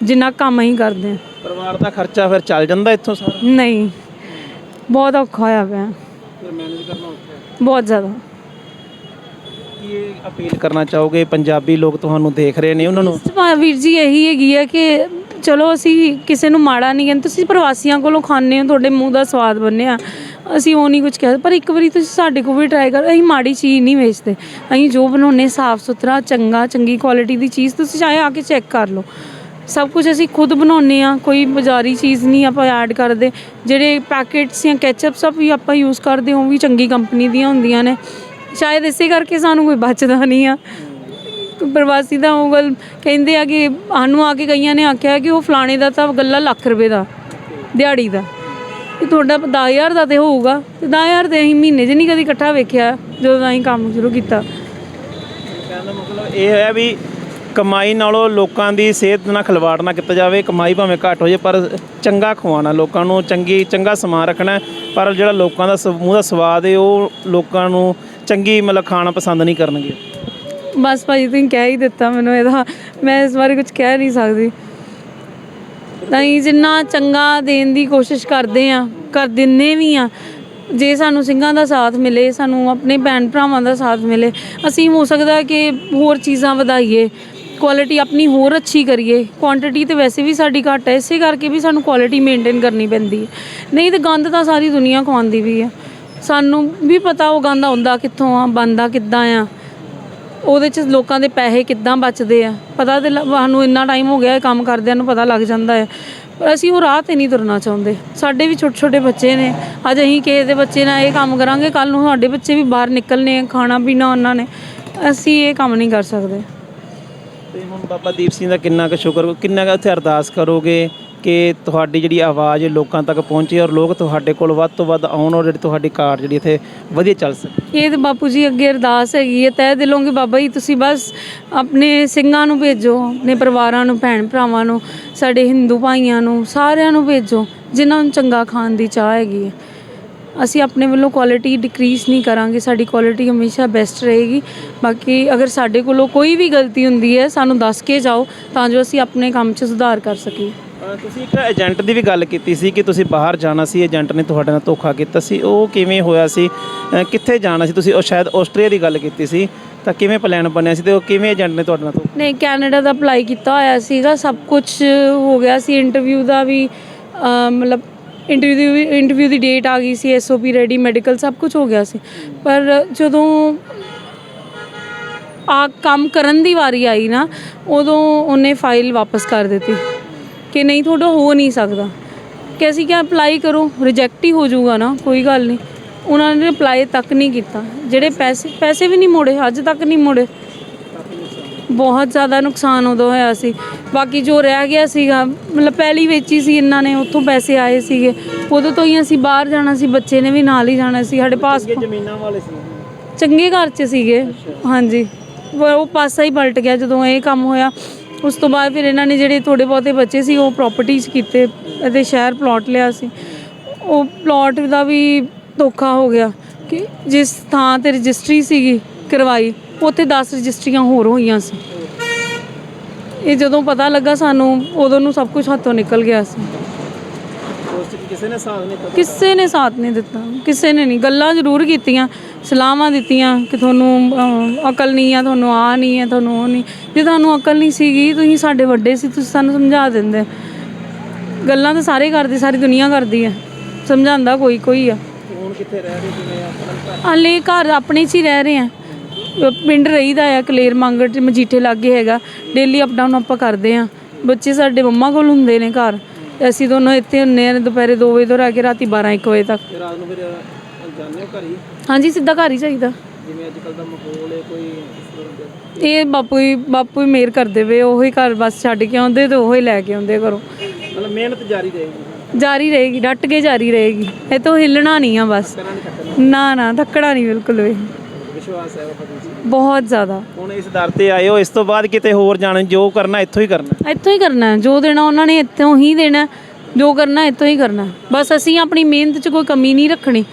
Speaker 1: ਜਿੰਨਾ ਕੰਮ ਅਸੀਂ ਕਰਦੇ ਹਾਂ।
Speaker 3: ਪਰਿਵਾਰ ਦਾ ਖਰਚਾ ਫਿਰ ਚੱਲ ਜਾਂਦਾ ਇੱਥੋਂ ਸਾਰਾ?
Speaker 1: ਨਹੀਂ ਬਹੁਤ ਔਖਾ ਹੋਇਆ ਪਿਆ।
Speaker 3: ਫਿਰ ਮੈਨੇਜ ਕਰਨਾ ਔਖਾ ਹੈ।
Speaker 1: ਬਹੁਤ ਜ਼ਿਆਦਾ।
Speaker 3: ਕੀ ਅਪੀਲ ਕਰਨਾ ਚਾਹੋਗੇ? ਪੰਜਾਬੀ ਲੋਕ ਤੁਹਾਨੂੰ ਦੇਖ ਰਹੇ ਨੇ ਉਹਨਾਂ ਨੂੰ?
Speaker 1: ਭਾਵੇਂ ਵੀਰ ਜੀ ਇਹੀ ਹੈਗੀ ਹੈ ਕਿ ਚਲੋ ਅਸੀਂ ਕਿਸੇ ਨੂੰ ਮਾੜਾ ਨਹੀਂ ਕਹਿੰਦੇ, ਤੁਸੀਂ ਪ੍ਰਵਾਸੀਆਂ ਕੋਲੋਂ ਖਾਂਦੇ ਹੋ, ਤੁਹਾਡੇ ਮੂੰਹ ਦਾ ਸਵਾਦ ਬੰਨਿਆ ਅਸੀਂ ਉਹ ਨਹੀਂ ਕੁਝ ਕਹਿ ਪਰ ਇੱਕ ਵਾਰੀ ਤੁਸੀਂ ਸਾਡੇ ਕੋਲ ਵੀ ਟਰਾਈ ਕਰੋ, ਅਸੀਂ ਮਾੜੀ ਚੀਜ਼ ਨਹੀਂ ਵੇਚਦੇ। ਅਸੀਂ ਜੋ ਬਣਾਉਂਦੇ, ਸਾਫ਼ ਸੁਥਰਾ, ਚੰਗਾ, ਚੰਗੀ ਕੁਆਲਿਟੀ ਦੀ ਚੀਜ਼ ਤੁਸੀਂ ਚਾਹੇ ਆ ਕੇ ਚੈੱਕ ਕਰ ਲਓ। ਸਭ ਕੁਝ ਅਸੀਂ ਖੁਦ ਬਣਾਉਂਦੇ ਆ ਕੋਈ ਬਾਜ਼ਾਰੀ ਚੀਜ਼ ਨਹੀਂ ਆਪਾਂ ਐਡ ਕਰਦੇ। ਜਿਹੜੇ ਪੈਕੇਟਸ ਜਾਂ ਕੈਚਅਪ ਸਭ ਵੀ ਆਪਾਂ ਯੂਜ਼ ਕਰਦੇ ਹਾਂ ਉਹ ਵੀ ਚੰਗੀ ਕੰਪਨੀ ਦੀਆਂ ਹੁੰਦੀਆਂ ਨੇ। ਸ਼ਾਇਦ ਇਸੇ ਕਰਕੇ ਸਾਨੂੰ ਕੋਈ ਬਚਦਾ ਨਹੀਂ ਆ। ਪ੍ਰਵਾਸੀ ਦਾ ਉਹ ਗੱਲ ਕਹਿੰਦੇ ਆ ਕਿ ਸਾਨੂੰ ਆ ਕੇ ਕਈਆਂ ਨੇ ਆਖਿਆ ਕਿ ਉਹ ਫਲਾਣੇ ਦਾ ਤਾਂ ਗੱਲਾ ਲੱਖ ਰੁਪਏ ਦਾ, ਦਿਹਾੜੀ ਦਾ। ਕਿ ਤੁਹਾਡਾ 10000 ਦਾ ਤੇ ਹੋਊਗਾ, ਤੇ 10000 ਤੇ ਅਸੀਂ ਮਹੀਨੇ 'ਚ ਨਹੀਂ ਕਦੀ ਇਕੱਠਾ ਵੇਖਿਆ, ਜਦੋਂ ਦਾ ਅਸੀਂ ਕੰਮ ਸ਼ੁਰੂ ਕੀਤਾ।
Speaker 3: ਕਹਿਣ ਮਤਲਬ ਇਹ ਹੈ ਵੀ ਕਮਾਈ ਨਾਲੋਂ ਲੋਕਾਂ ਦੀ ਸਿਹਤ ਨਾਲ ਖਿਲਵਾੜ ਨਾ ਕੀਤਾ ਜਾਵੇ, ਕਮਾਈ ਭਾਵੇਂ ਘੱਟ ਹੋ ਜਾਏ ਪਰ ਚੰਗਾ ਖਵਾਉਣਾ, ਲੋਕਾਂ ਨੂੰ ਚੰਗੀ, ਚੰਗਾ ਸਮਾਨ ਰੱਖਣਾ, ਪਰ ਜਿਹੜਾ ਲੋਕਾਂ ਦਾ ਸ- ਮੂੰਹ ਦਾ ਸਵਾਦ ਹੈ ਉਹ ਲੋਕਾਂ ਨੂੰ ਚੰਗੀ ਮਤਲਬ ਖਾਣਾ ਪਸੰਦ ਨਹੀਂ ਕਰਨਗੇ?
Speaker 1: ਬਸ ਭਾਜੀ ਤੁਸੀਂ ਕਹਿ ਹੀ ਦਿੱਤਾ ਮੈਨੂੰ ਇਹਦਾ। ਮੈਂ ਇਸ ਬਾਰੇ ਕੁਝ ਕਹਿ ਨਹੀਂ ਸਕਦੀ। ਨਹੀਂ ਜਿੰਨਾ ਚੰਗਾ ਦੇਣ ਦੀ ਕੋਸ਼ਿਸ਼ ਕਰਦੇ ਆ ਕਰ ਦਿੰਨੇ ਵੀ ਆ ਜੇ ਸਾਨੂੰ ਸਿੰਘਾਂ ਦਾ ਸਾਥ ਮਿਲੇ, ਸਾਨੂੰ ਆਪਣੇ ਭੈਣ ਭਰਾਵਾਂ ਦਾ ਸਾਥ ਮਿਲੇ, ਅਸੀਂ ਹੋ ਸਕਦਾ ਕਿ ਹੋਰ ਚੀਜ਼ਾਂ ਵਧਾਈਏ ਕੁਆਲਿਟੀ ਆਪਣੀ ਹੋਰ ਅੱਛੀ ਕਰੀਏ। ਕੁਆਂਟੀਟੀ ਤੇ ਵੈਸੇ ਵੀ ਸਾਡੀ ਘੱਟ ਹੈ, ਇਸੇ ਕਰਕੇ ਵੀ ਸਾਨੂੰ ਕੁਆਲਿਟੀ ਮੇਨਟੇਨ ਕਰਨੀ ਪੈਂਦੀ ਹੈ। ਨਹੀਂ ਤੇ ਗੰਦ ਤਾਂ ਸਾਰੀ ਦੁਨੀਆ ਖਵਾਉਂਦੀ ਵੀ ਹੈ। ਸਾਨੂੰ ਵੀ ਪਤਾ ਉਹ ਗੰਦ ਆਉਂਦਾ ਕਿੱਥੋਂ ਆ ਬੰਦਾ ਕਿੱਦਾਂ ਆ, ਉਹਦੇ ਚ ਲੋਕਾਂ ਦੇ ਪੈਸੇ ਕਿੱਦਾਂ ਬਚਦੇ ਆ, ਪਤਾ ਤੇ ਲ- ਸਾਨੂੰ ਇੰਨਾ ਟਾਈਮ ਹੋ ਗਿਆ ਇਹ ਕੰਮ ਕਰਦਿਆਂ ਨੂੰ ਪਤਾ ਲੱਗ ਜਾਂਦਾ ਹੈ ਪਰ ਅਸੀਂ ਉਹ ਰਾਹ ਤੇ ਨਹੀਂ ਤੁਰਨਾ ਚਾਹੁੰਦੇ। ਸਾਡੇ ਵੀ ਛੋਟੇ ਛੋਟੇ ਬੱਚੇ ਨੇ, ਅੱਜ ਅਸੀਂ ਕਿਸੇ ਦੇ ਬੱਚੇ ਨਾਲ ਇਹ ਕੰਮ ਕਰਾਂਗੇ ਕੱਲ ਨੂੰ ਸਾਡੇ ਬੱਚੇ ਵੀ ਬਾਹਰ ਨਿਕਲਨੇ ਆ ਖਾਣਾ ਪੀਣਾ ਉਹਨਾਂ ਨੇ, ਅਸੀਂ ਇਹ ਕੰਮ ਨਹੀਂ ਕਰ ਸਕਦੇ।
Speaker 3: ਤੇ ਹੁਣ ਬਾਬਾ ਦੀਪ ਸਿੰਘ ਦਾ ਕਿੰਨਾ ਕੁ ਸ਼ੁਕਰ, ਕਿੰਨਾ ਕੁ ਉੱਥੇ ਅਰਦਾਸ ਕਰੋਗੇ? ਕਿ ਤੁਹਾਡੀ ਜਿਹੜੀ ਆਵਾਜ਼ ਲੋਕਾਂ ਤੱਕ ਪਹੁੰਚੇ ਔਰ ਲੋਕ ਤੁਹਾਡੇ ਕੋਲ ਵੱਧ ਤੋਂ ਵੱਧ ਆਉਣ ਔਰ ਜਿਹੜੀ ਤੁਹਾਡੀ ਕਾਰ ਜਿਹੜੀ ਇੱਥੇ ਵਧੀਆ ਚੱਲ ਸਕੇ।
Speaker 1: ਇਹ ਤੇ ਬਾਪੂ ਜੀ ਅੱਗੇ ਅਰਦਾਸ ਹੈਗੀ ਹੈ, ਤਹਿ ਦਿਲੋਂ ਕਿ ਬਾਬਾ ਜੀ ਤੁਸੀਂ ਬਸ ਆਪਣੇ ਸਿੰਘਾਂ ਨੂੰ ਭੇਜੋ, ਆਪਣੇ ਪਰਿਵਾਰਾਂ ਨੂੰ, ਭੈਣ ਭਰਾਵਾਂ ਨੂੰ, ਸਾਡੇ ਹਿੰਦੂ ਭਾਈਆਂ ਨੂੰ, ਸਾਰਿਆਂ ਨੂੰ ਭੇਜੋ, ਜਿਨ੍ਹਾਂ ਨੂੰ ਚੰਗਾ ਖਾਣ ਦੀ ਚਾਹ ਹੈਗੀ ਹੈ। ਅਸੀਂ ਆਪਣੇ ਵੱਲੋਂ ਕੁਆਲਿਟੀ ਡਿਕਰੀਜ਼ ਨਹੀਂ ਕਰਾਂਗੇ, ਸਾਡੀ ਕੁਆਲਿਟੀ ਹਮੇਸ਼ਾ ਬੈਸਟ ਰਹੇਗੀ। ਬਾਕੀ ਅਗਰ ਸਾਡੇ ਕੋਲੋਂ ਕੋਈ ਵੀ ਗਲਤੀ ਹੁੰਦੀ ਹੈ, ਸਾਨੂੰ ਦੱਸ ਕੇ ਜਾਓ, ਤਾਂ ਜੋ ਅਸੀਂ ਆਪਣੇ ਕੰਮ 'ਚ ਸੁਧਾਰ ਕਰ ਸਕੀਏ।
Speaker 3: ਤੁਸੀਂ ਇੱਕ ਏਜੰਟ ਦੀ ਵੀ ਗੱਲ ਕੀਤੀ ਸੀ ਕਿ ਤੁਸੀਂ ਬਾਹਰ ਜਾਣਾ ਸੀ ਏਜੰਟ ਨੇ ਤੁਹਾਡੇ ਨਾਲ ਧੋਖਾ ਕੀਤਾ ਸੀ। ਉਹ ਕਿਵੇਂ ਹੋਇਆ ਸੀ? ਅ, ਕਿੱਥੇ ਜਾਣਾ ਸੀ? ਤੁਸੀਂ ਉਹ ਸ਼ਾਇਦ ਆਸਟ੍ਰੇਲੀਆ ਦੀ ਗੱਲ ਕੀਤੀ ਸੀ। ਤਾਂ ਕਿਵੇਂ ਪਲਾਨ ਬਣਿਆ ਸੀ ਤੇ ਉਹ ਕਿਵੇਂ ਏਜੰਟ ਨੇ ਤੁਹਾਡੇ ਨਾਲ ਧੋਖਾ
Speaker 1: ਨਹੀਂ ਕੈਨੇਡਾ ਦਾ ਅਪਲਾਈ ਕੀਤਾ ਹੋਇਆ ਸੀਗਾ। ਸਭ ਕੁਝ ਹੋ ਗਿਆ ਸੀ। ਇੰਟਰਵਿਊ ਦਾ ਵੀ ਅਹ ਮਤਲਬ ਇੰਟਰਵਿਊ ਦੀ ਵੀ ਇੰਟਰਵਿਊ ਦੀ ਡੇਟ ਆ ਗਈ ਸੀ। ਐਸਓਪੀ ਰੈਡੀ ਮੈਡੀਕਲ ਸਭ ਕੁਝ ਹੋ ਗਿਆ ਸੀ। ਪਰ ਜਦੋਂ ਆ ਕੰਮ ਕਰਨ ਦੀ ਵਾਰੀ ਆਈ ਨਾ ਉਦੋਂ ਉਹਨੇ ਫਾਈਲ ਵਾਪਸ ਕਰ ਦਿੱਤੀ। ਕਿ ਨਹੀਂ ਤੁਹਾਡਾ ਹੋ ਨਹੀਂ ਸਕਦਾ। ਕਿ ਅਸੀਂ ਕਿਹਾ ਅਪਲਾਈ ਕਰੋ ਰਿਜੈਕਟ ਹੀ ਹੋ ਜਾਊਗਾ ਨਾ ਕੋਈ ਗੱਲ ਨਹੀਂ। ਉਹਨਾਂ ਨੇ ਅਪਲਾਈ ਤੱਕ ਨਹੀਂ ਕੀਤਾ। ਜਿਹੜੇ ਪੈਸੇ ਪੈਸੇ ਵੀ ਨਹੀਂ ਮੋੜੇ ਅੱਜ ਤੱਕ ਨਹੀਂ ਮੋੜੇ। ਬਹੁਤ ਜ਼ਿਆਦਾ ਨੁਕਸਾਨ ਉਦੋਂ ਹੋਇਆ ਸੀ। ਬਾਕੀ ਜੋ ਰਹਿ ਗਿਆ ਸੀਗਾ ਮਤਲਬ ਪਹਿਲੀ ਵੇਚੀ ਸੀ ਇਹਨਾਂ ਨੇ ਉੱਥੋਂ ਪੈਸੇ ਆਏ ਸੀਗੇ। ਉਦੋਂ ਤੋਂ ਹੀ ਅਸੀਂ ਬਾਹਰ ਜਾਣਾ ਸੀ ਬੱਚੇ ਨੇ ਵੀ ਨਾਲ ਹੀ ਜਾਣਾ ਸੀ ਸਾਡੇ ਪਾਸ
Speaker 3: ਜ਼ਮੀਨਾਂ ਵਾਲੇ ਸੀ।
Speaker 1: ਚੰਗੇ ਘਰ 'ਚ ਸੀਗੇ। ਹਾਂਜੀ। ਉਹ ਪਾਸਾ ਹੀ ਪਲਟ ਗਿਆ ਜਦੋਂ ਇਹ ਕੰਮ ਹੋਇਆ। ਉਸ ਤੋਂ ਬਾਅਦ ਫਿਰ ਇਹਨਾਂ ਨੇ ਜਿਹੜੇ ਥੋੜੇ ਬਹੁਤੇ ਬੱਚੇ ਸੀ, ਉਹ ਪ੍ਰਾਪਰਟੀਜ਼ ਕੀਤੇ ਅਤੇ ਸ਼ਹਿਰ ਪਲਾਟ ਲਿਆ ਸੀ। ਉਹ ਪਲਾਟ ਦਾ ਵੀ ਧੋਖਾ ਹੋ ਗਿਆ ਕਿ ਜਿਸ ਥਾਂ ਤੇ ਰਜਿਸਟਰੀ ਸੀਗੀ ਕਰਵਾਈ, ਉੱਥੇ 10 ਰਜਿਸਟਰੀਆਂ ਹੋਰ ਹੋਈਆਂ ਸੀ। ਇਹ ਜਦੋਂ ਪਤਾ ਲੱਗਾ ਸਾਨੂੰ, ਉਦੋਂ ਨੂੰ ਸਭ ਕੁਝ ਹੱਥੋਂ ਨਿਕਲ ਗਿਆ ਸੀ।
Speaker 3: ਕਿਸੇ ਨੇ ਸਾਥ ਨਹੀਂ
Speaker 1: ਕਿਸੇ ਨੇ ਸਾਥ ਨਹੀਂ ਦਿੱਤਾ। ਕਿਸੇ ਨੇ ਨਹੀਂ। ਗੱਲਾਂ ਜ਼ਰੂਰ ਕੀਤੀਆਂ ਸਲਾਹਾਂ ਦਿੱਤੀਆਂ ਕਿ ਤੁਹਾਨੂੰ ਅਹ, ਅਕਲ ਨਹੀਂ ਆ ਤੁਹਾਨੂੰ ਆ ਨਹੀਂ ਹੈ ਤੁਹਾਨੂੰ ਉਹ ਨਹੀਂ। ਜੇ ਤੁਹਾਨੂੰ ਅਕਲ ਨਹੀਂ ਸੀਗੀ ਤੁਸੀਂ ਸਾਡੇ ਵੱਡੇ ਸੀ ਤੁਸੀਂ ਸਾਨੂੰ ਸਮਝਾ ਦਿੰਦੇ। ਗੱਲਾਂ ਤਾਂ ਸਾਰੇ ਕਰਦੇ ਸਾਰੀ ਦੁਨੀਆ ਕਰਦੀ ਹੈ ਸਮਝਾਉਂਦਾ ਕੋਈ ਕੋਈ ਆ।
Speaker 3: ਹੁਣ ਕਿੱਥੇ ਰਹਿ ਰਹੇ ਕਿਵੇਂ ਆਪਣਾ
Speaker 1: ਹਾਲੇ ਘਰ ਆਪਣੇ 'ਚ ਹੀ ਰਹਿ ਰਹੇ ਆ। ਅਹ ਪਿੰਡ ਰਹੀਦਾ ਆ ਕਲੇਰ ਮੰਗੜ ਤੇ ਮਜੀਠੇ ਲਾਗੇ ਹੈਗਾ। ਡੇਲੀ ਅਪ ਡਾਊਨ ਆਪਾਂ ਕਰਦੇ ਆ। ਬੱਚੇ ਸਾਡੇ ਮੰਮਾ ਕੋਲ ਹੁੰਦੇ ਨੇ ਘਰ। ਤੇ ਅਸੀਂ ਦੋਨੋਂ ਇੱਥੇ ਹੁੰਨੇ ਆ ਦੁਪਹਿਰੇ 2 ਵਜੇ ਤੋਂ ਰਹਿ ਕੇ ਰਾਤੀ 12 1 ਵਜੇ ਤੱਕ।
Speaker 3: ਤੇ ਰਾਤ ਨੂੰ ਫਿਰ ਜਾਂਦੇ ਹੋ ਘਰੀ
Speaker 1: ਹਾਂਜੀ ਸਿੱਧਾ ਘਰ ਹੀ ਚਾਹੀਦਾ।
Speaker 3: ਜਿਵੇਂ ਅੱਜ ਕੱਲ ਦਾ ਮਾਹੌਲ ਹੈ ਕੋਈ ਇਸ ਤਰ੍ਹਾਂ ਦਾ
Speaker 1: ਇਹ ਬਾਪੂ ਹੀ ਬਾਪੂ ਹੀ ਮੇਰ ਕਰਦੇ ਵੇ ਉਹੀ ਘਰ ਬਸ ਛੱਡ ਕੇ ਆਉਂਦੇ ਤੇ ਉਹੀ ਲੈ ਕੇ ਆਉਂਦੇ ਘਰੋਂ।
Speaker 3: ਮਤਲਬ ਮਿਹਨਤ ਜਾਰੀ ਰਹੇਗੀ?
Speaker 1: ਜਾਰੀ ਰਹੇਗੀ ਡਟ ਕੇ ਜਾਰੀ ਰਹੇਗੀ। ਇਹ ਤੋਂ ਹਿੱਲਣਾ ਨਹੀਂ ਆ ਬਸ। ਨਾ ਨਾ। ਧੱਕੜਾ ਨਹੀਂ ਬਿਲਕੁਲ ਵੀ।
Speaker 3: ਵਿਸ਼ਵਾਸ ਹੈ ਬਾਬਾ ਜੀ
Speaker 1: ਬਹੁਤ ਜ਼ਿਆਦਾ।
Speaker 3: ਹੁਣ ਇਸ ਦਰ ਤੇ ਆਏ ਹੋ ਇਸ ਤੋਂ ਬਾਅਦ ਕਿਤੇ ਹੋਰ ਜਾਣਾ ਜੋ ਕਰਨਾ ਇੱਥੋਂ ਹੀ ਕਰਨਾ।
Speaker 1: ਇੱਥੋਂ ਹੀ ਕਰਨਾ ਹੈ। ਜੋ ਦੇਣਾ ਉਹਨਾਂ ਨੇ ਇੱਥੋਂ ਹੀ ਦੇਣਾ ਹੈ। ਜੋ ਕਰਨਾ ਇੱਥੋਂ ਹੀ ਕਰਨਾ ਹੈ। ਬਸ ਅਸੀਂ ਆਪਣੀ ਮਿਹਨਤ 'ਚ ਕੋਈ ਕਮੀ ਨਹੀਂ ਰੱਖਣੀ।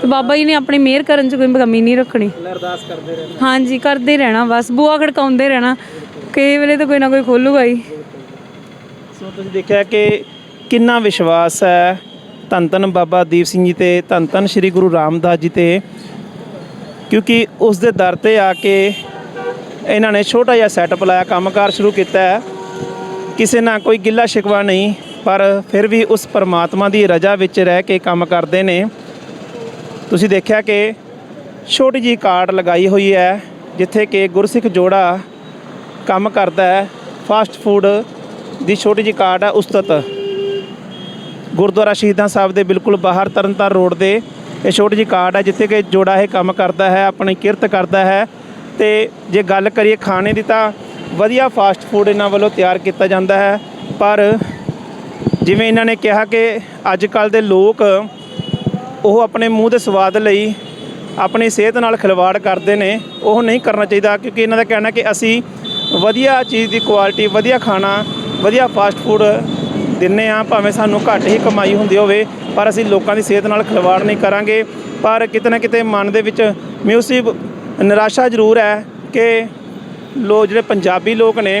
Speaker 1: ਤੇ ਬਾਬਾ ਜੀ ਨੇ ਆਪਣੀ ਮਿਹਰ ਕਰਨ 'ਚ ਕੋਈ ਕਮੀ ਨਹੀਂ ਰੱਖਣੀ।
Speaker 3: ਅਰਦਾਸ ਕਰਦੇ ਰਹਿਣਾ।
Speaker 1: ਹਾਂਜੀ ਕਰਦੇ ਰਹਿਣਾ ਬਸ। ਬੂਆ ਖੜਕਾਉਂਦੇ ਰਹਿਣਾ। ਕਈ ਵੇਲੇ ਤਾਂ ਕੋਈ ਨਾ ਕੋਈ ਖੋਲੂਗਾ ਹੀ।
Speaker 3: ਸੋ ਤੁਸੀਂ ਦੇਖਿਆ ਕਿ ਕਿੰਨਾ ਵਿਸ਼ਵਾਸ ਹੈ ਧੰਨ ਧੰਨ ਬਾਬਾ ਦੀਪ ਸਿੰਘ ਜੀ ਤੇ ਧੰਨ ਧੰਨ ਸ੍ਰੀ ਗੁਰੂ ਰਾਮਦਾਸ ਜੀ ਤੇ। ਕਿਉਂਕਿ ਉਸ ਦੇ ਦਰ ਤੇ ਆ ਕੇ ਇਹਨਾਂ ਨੇ ਛੋਟਾ ਜਿਹਾ ਸੈਟਅਪ ਲਾਇਆ, ਕੰਮਕਾਰ ਸ਼ੁਰੂ ਕੀਤਾ ਹੈ। ਕਿਸੇ ਨਾਲ ਕੋਈ ਗਿੱਲਾ ਸ਼ਿਕਵਾ ਨਹੀਂ, ਪਰ ਫਿਰ ਵੀ ਉਸ ਪਰਮਾਤਮਾ ਦੀ ਰਜ਼ਾ ਵਿੱਚ ਰਹਿ ਕੇ ਕੰਮ ਕਰਦੇ ਨੇ। ਤੁਸੀਂ ਦੇਖਿਆ ਕਿ ਛੋਟੀ ਜੀ ਕਾਰਡ ਲਗਾਈ ਹੋਈ ਹੈ, ਜਿੱਥੇ ਕਿ ਗੁਰਸਿੱਖ ਜੋੜਾ ਕੰਮ ਕਰਦਾ ਹੈ। ਫਾਸਟ ਫੂਡ ਦੀ ਛੋਟੀ ਜੀ ਕਾਰਡ ਹੈ ਉਸਤਤ। ਗੁਰਦੁਆਰਾ ਸ਼ਹੀਦਾਂ ਸਾਹਿਬ ਦੇ ਬਿਲਕੁਲ ਬਾਹਰ ਤਰਨਤਾਰਨ ਰੋਡ ਦੇ ਇਹ ਛੋਟੀ ਜੀ ਕਾਰਡ ਹੈ ਜਿੱਥੇ ਕਿ ਜੋੜਾ ਇਹ ਕੰਮ ਕਰਦਾ ਹੈ, ਆਪਣੀ ਕਿਰਤ ਕਰਦਾ ਹੈ। ਤੇ ਜੇ ਗੱਲ ਕਰੀਏ ਖਾਣੇ ਦੀ ਤਾਂ ਵਧੀਆ ਫਾਸਟ ਫੂਡ ਇਹਨਾਂ ਵੱਲੋਂ ਤਿਆਰ ਕੀਤਾ ਜਾਂਦਾ ਹੈ। ਪਰ ਜਿਵੇਂ ਇਹਨਾਂ ਨੇ ਕਿਹਾ ਕਿ ਅੱਜ ਕੱਲ ਦੇ ਲੋਕ ਉਹ ਆਪਣੇ ਮੂੰਹ ਦੇ ਸਵਾਦ ਲਈ ਆਪਣੀ ਸਿਹਤ ਨਾਲ ਖਿਲਵਾੜ ਕਰਦੇ ਨੇ, ਉਹ ਨਹੀਂ ਕਰਨਾ ਚਾਹੀਦਾ ਕਿਉਂਕਿ ਇਹਨਾਂ ਦਾ ਕਹਿਣਾ ਕਿ ਅਸੀਂ ਵਧੀਆ ਚੀਜ਼ ਦੀ ਕੁਆਲਿਟੀ ਵਧੀਆ ਖਾਣਾ, ਵਧੀਆ ਫਾਸਟ ਫੂਡ ਦਿੰਨੇ ਆ, ਭਾਵੇਂ ਸਾਨੂੰ ਘੱਟ ਹੀ ਕਮਾਈ ਹੁੰਦੀ ਹੋਵੇ, ਪਰ ਅਸੀਂ ਲੋਕਾਂ ਦੀ ਸਿਹਤ ਨਾਲ ਖਿਲਵਾੜ ਨਹੀਂ ਕਰਾਂਗੇ। ਪਰ ਕਿਤੇ ਨਾ ਕਿਤੇ ਮਨ ਦੇ ਵਿੱਚ ਮਿਊਸਿਬ ਨਿਰਾਸ਼ਾ ਜ਼ਰੂਰ ਹੈ ਕਿ ਲੋ, ਜਿਹੜੇ ਪੰਜਾਬੀ ਲੋਕ ਨੇ,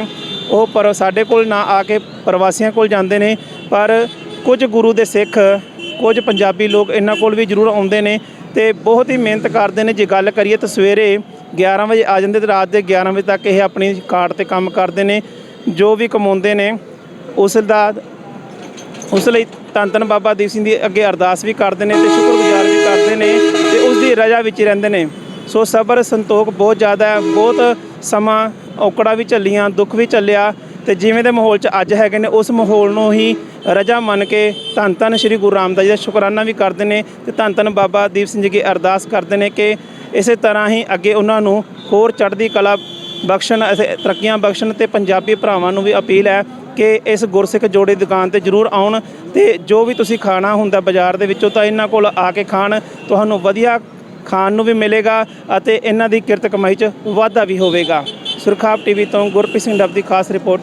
Speaker 3: ਉਹ ਪਰ, ਸਾਡੇ ਕੋਲ ਨਾ ਆ ਕੇ ਪ੍ਰਵਾਸੀਆਂ ਕੋਲ ਜਾਂਦੇ ਨੇ। ਪਰ ਕੁਝ ਗੁਰੂ ਦੇ ਸਿੱਖ, ਕੁਝ ਪੰਜਾਬੀ ਲੋਕ ਇਹਨਾਂ ਕੋਲ ਵੀ ਜ਼ਰੂਰ ਆਉਂਦੇ ਨੇ ਤੇ ਬਹੁਤ ਹੀ ਮਿਹਨਤ ਕਰਦੇ ਨੇ। ਜੇ ਗੱਲ ਕਰੀਏ ਤਾਂ ਸਵੇਰੇ 11 ਵਜੇ ਆ ਜਾਂਦੇ ਤੇ ਰਾਤ ਦੇ 11 ਵਜੇ ਤੱਕ ਇਹ ਆਪਣੀ ਕਾਰਡ ਤੇ ਕੰਮ ਕਰਦੇ ਨੇ, ਜੋ ਵੀ ਕਮਾਉਂਦੇ ਨੇ, ਉਸ ਦਾ ਉਸ ਲਈ ਧੰਨ ਧੰਨ ਬਾਬਾ ਦੀਪ ਸਿੰਘ ਦੀ ਅੱਗੇ ਅਰਦਾਸ ਵੀ ਕਰਦੇ ਨੇ ਤੇ ਸ਼ੁਕਰਗੁਜ਼ਾਰ ਵੀ ਕਰਦੇ ਨੇ ਤੇ ਉਸ ਦੀ ਰਜ਼ਾ ਵਿੱਚ ਹੀ ਰਹਿੰਦੇ ਨੇ। ਸੋ ਸਬਰ, ਸੰਤੋਖ ਬਹੁਤ ਜ਼ਿਆਦਾ ਹੈ। ਬਹੁਤ ਸਮਾਂ ਔਕੜਾ ਵੀ ਚੱਲੀਆਂ ਦੁੱਖ ਵੀ ਚੱਲਿਆ ਤੇ ਜਿਵੇਂ ਦੇ ਮਾਹੌਲ 'ਚ ਅੱਜ ਹੈਗੇ ਨੇ, ਉਸ ਮਾਹੌਲ ਨੂੰ ਹੀ ਰਜਾ ਮੰਨ ਕੇ ਧੰਨ ਧੰਨ ਸ੍ਰੀ ਗੁਰੂ ਰਾਮਦਾਸ ਜੀ ਦਾ ਸ਼ੁਕਰਾਨਾ ਵੀ ਕਰਦੇ ਨੇ ਤੇ ਧੰਨ ਧੰਨ ਬਾਬਾ ਦੀਪ ਸਿੰਘ ਜੀ ਦੀ ਅਰਦਾਸ ਕਰਦੇ ਨੇ ਕਿ ਇਸੇ ਤਰ੍ਹਾਂ ਹੀ ਅੱਗੇ ਉਹਨਾਂ ਨੂੰ ਹੋਰ ਚੜ੍ਹਦੀ ਕਲਾ ਬਖਸ਼ਣ ਅਤੇ ਤਰੱਕੀਆਂ ਬਖਸ਼ਣ ਤੇ ਪੰਜਾਬੀ ਭਰਾਵਾਂ ਨੂੰ ਵੀ ਅਪੀਲ ਹੈ ਕਿ ਇਸ ਗੁਰਸਿੱਖ ਜੋੜੇ ਦੁਕਾਨ ਤੇ ਜਰੂਰ ਆਉਣ ਤੇ ਜੋ ਵੀ ਤੁਸੀਂ ਖਾਣਾ ਹੁੰਦਾ ਬਾਜ਼ਾਰ ਦੇ ਵਿੱਚੋਂ ਤਾਂ ਇਹਨਾਂ ਕੋਲ ਆ ਕੇ ਖਾਣ, ਤੁਹਾਨੂੰ ਵਧੀਆ ਖਾਣ ਨੂੰ ਵੀ ਮਿਲੇਗਾ ਅਤੇ ਇਹਨਾਂ ਦੀ ਕਿਰਤ ਕਮਾਈ 'ਚ ਵਾਧਾ ਵੀ ਹੋਵੇਗਾ। ਸੁਰਖਾਬ ਟੀਵੀ ਤੋਂ ਗੁਰਪ੍ਰੀਤ ਸਿੰਘ ਡੱਬ ਦੀ ਖਾਸ ਰਿਪੋਰਟ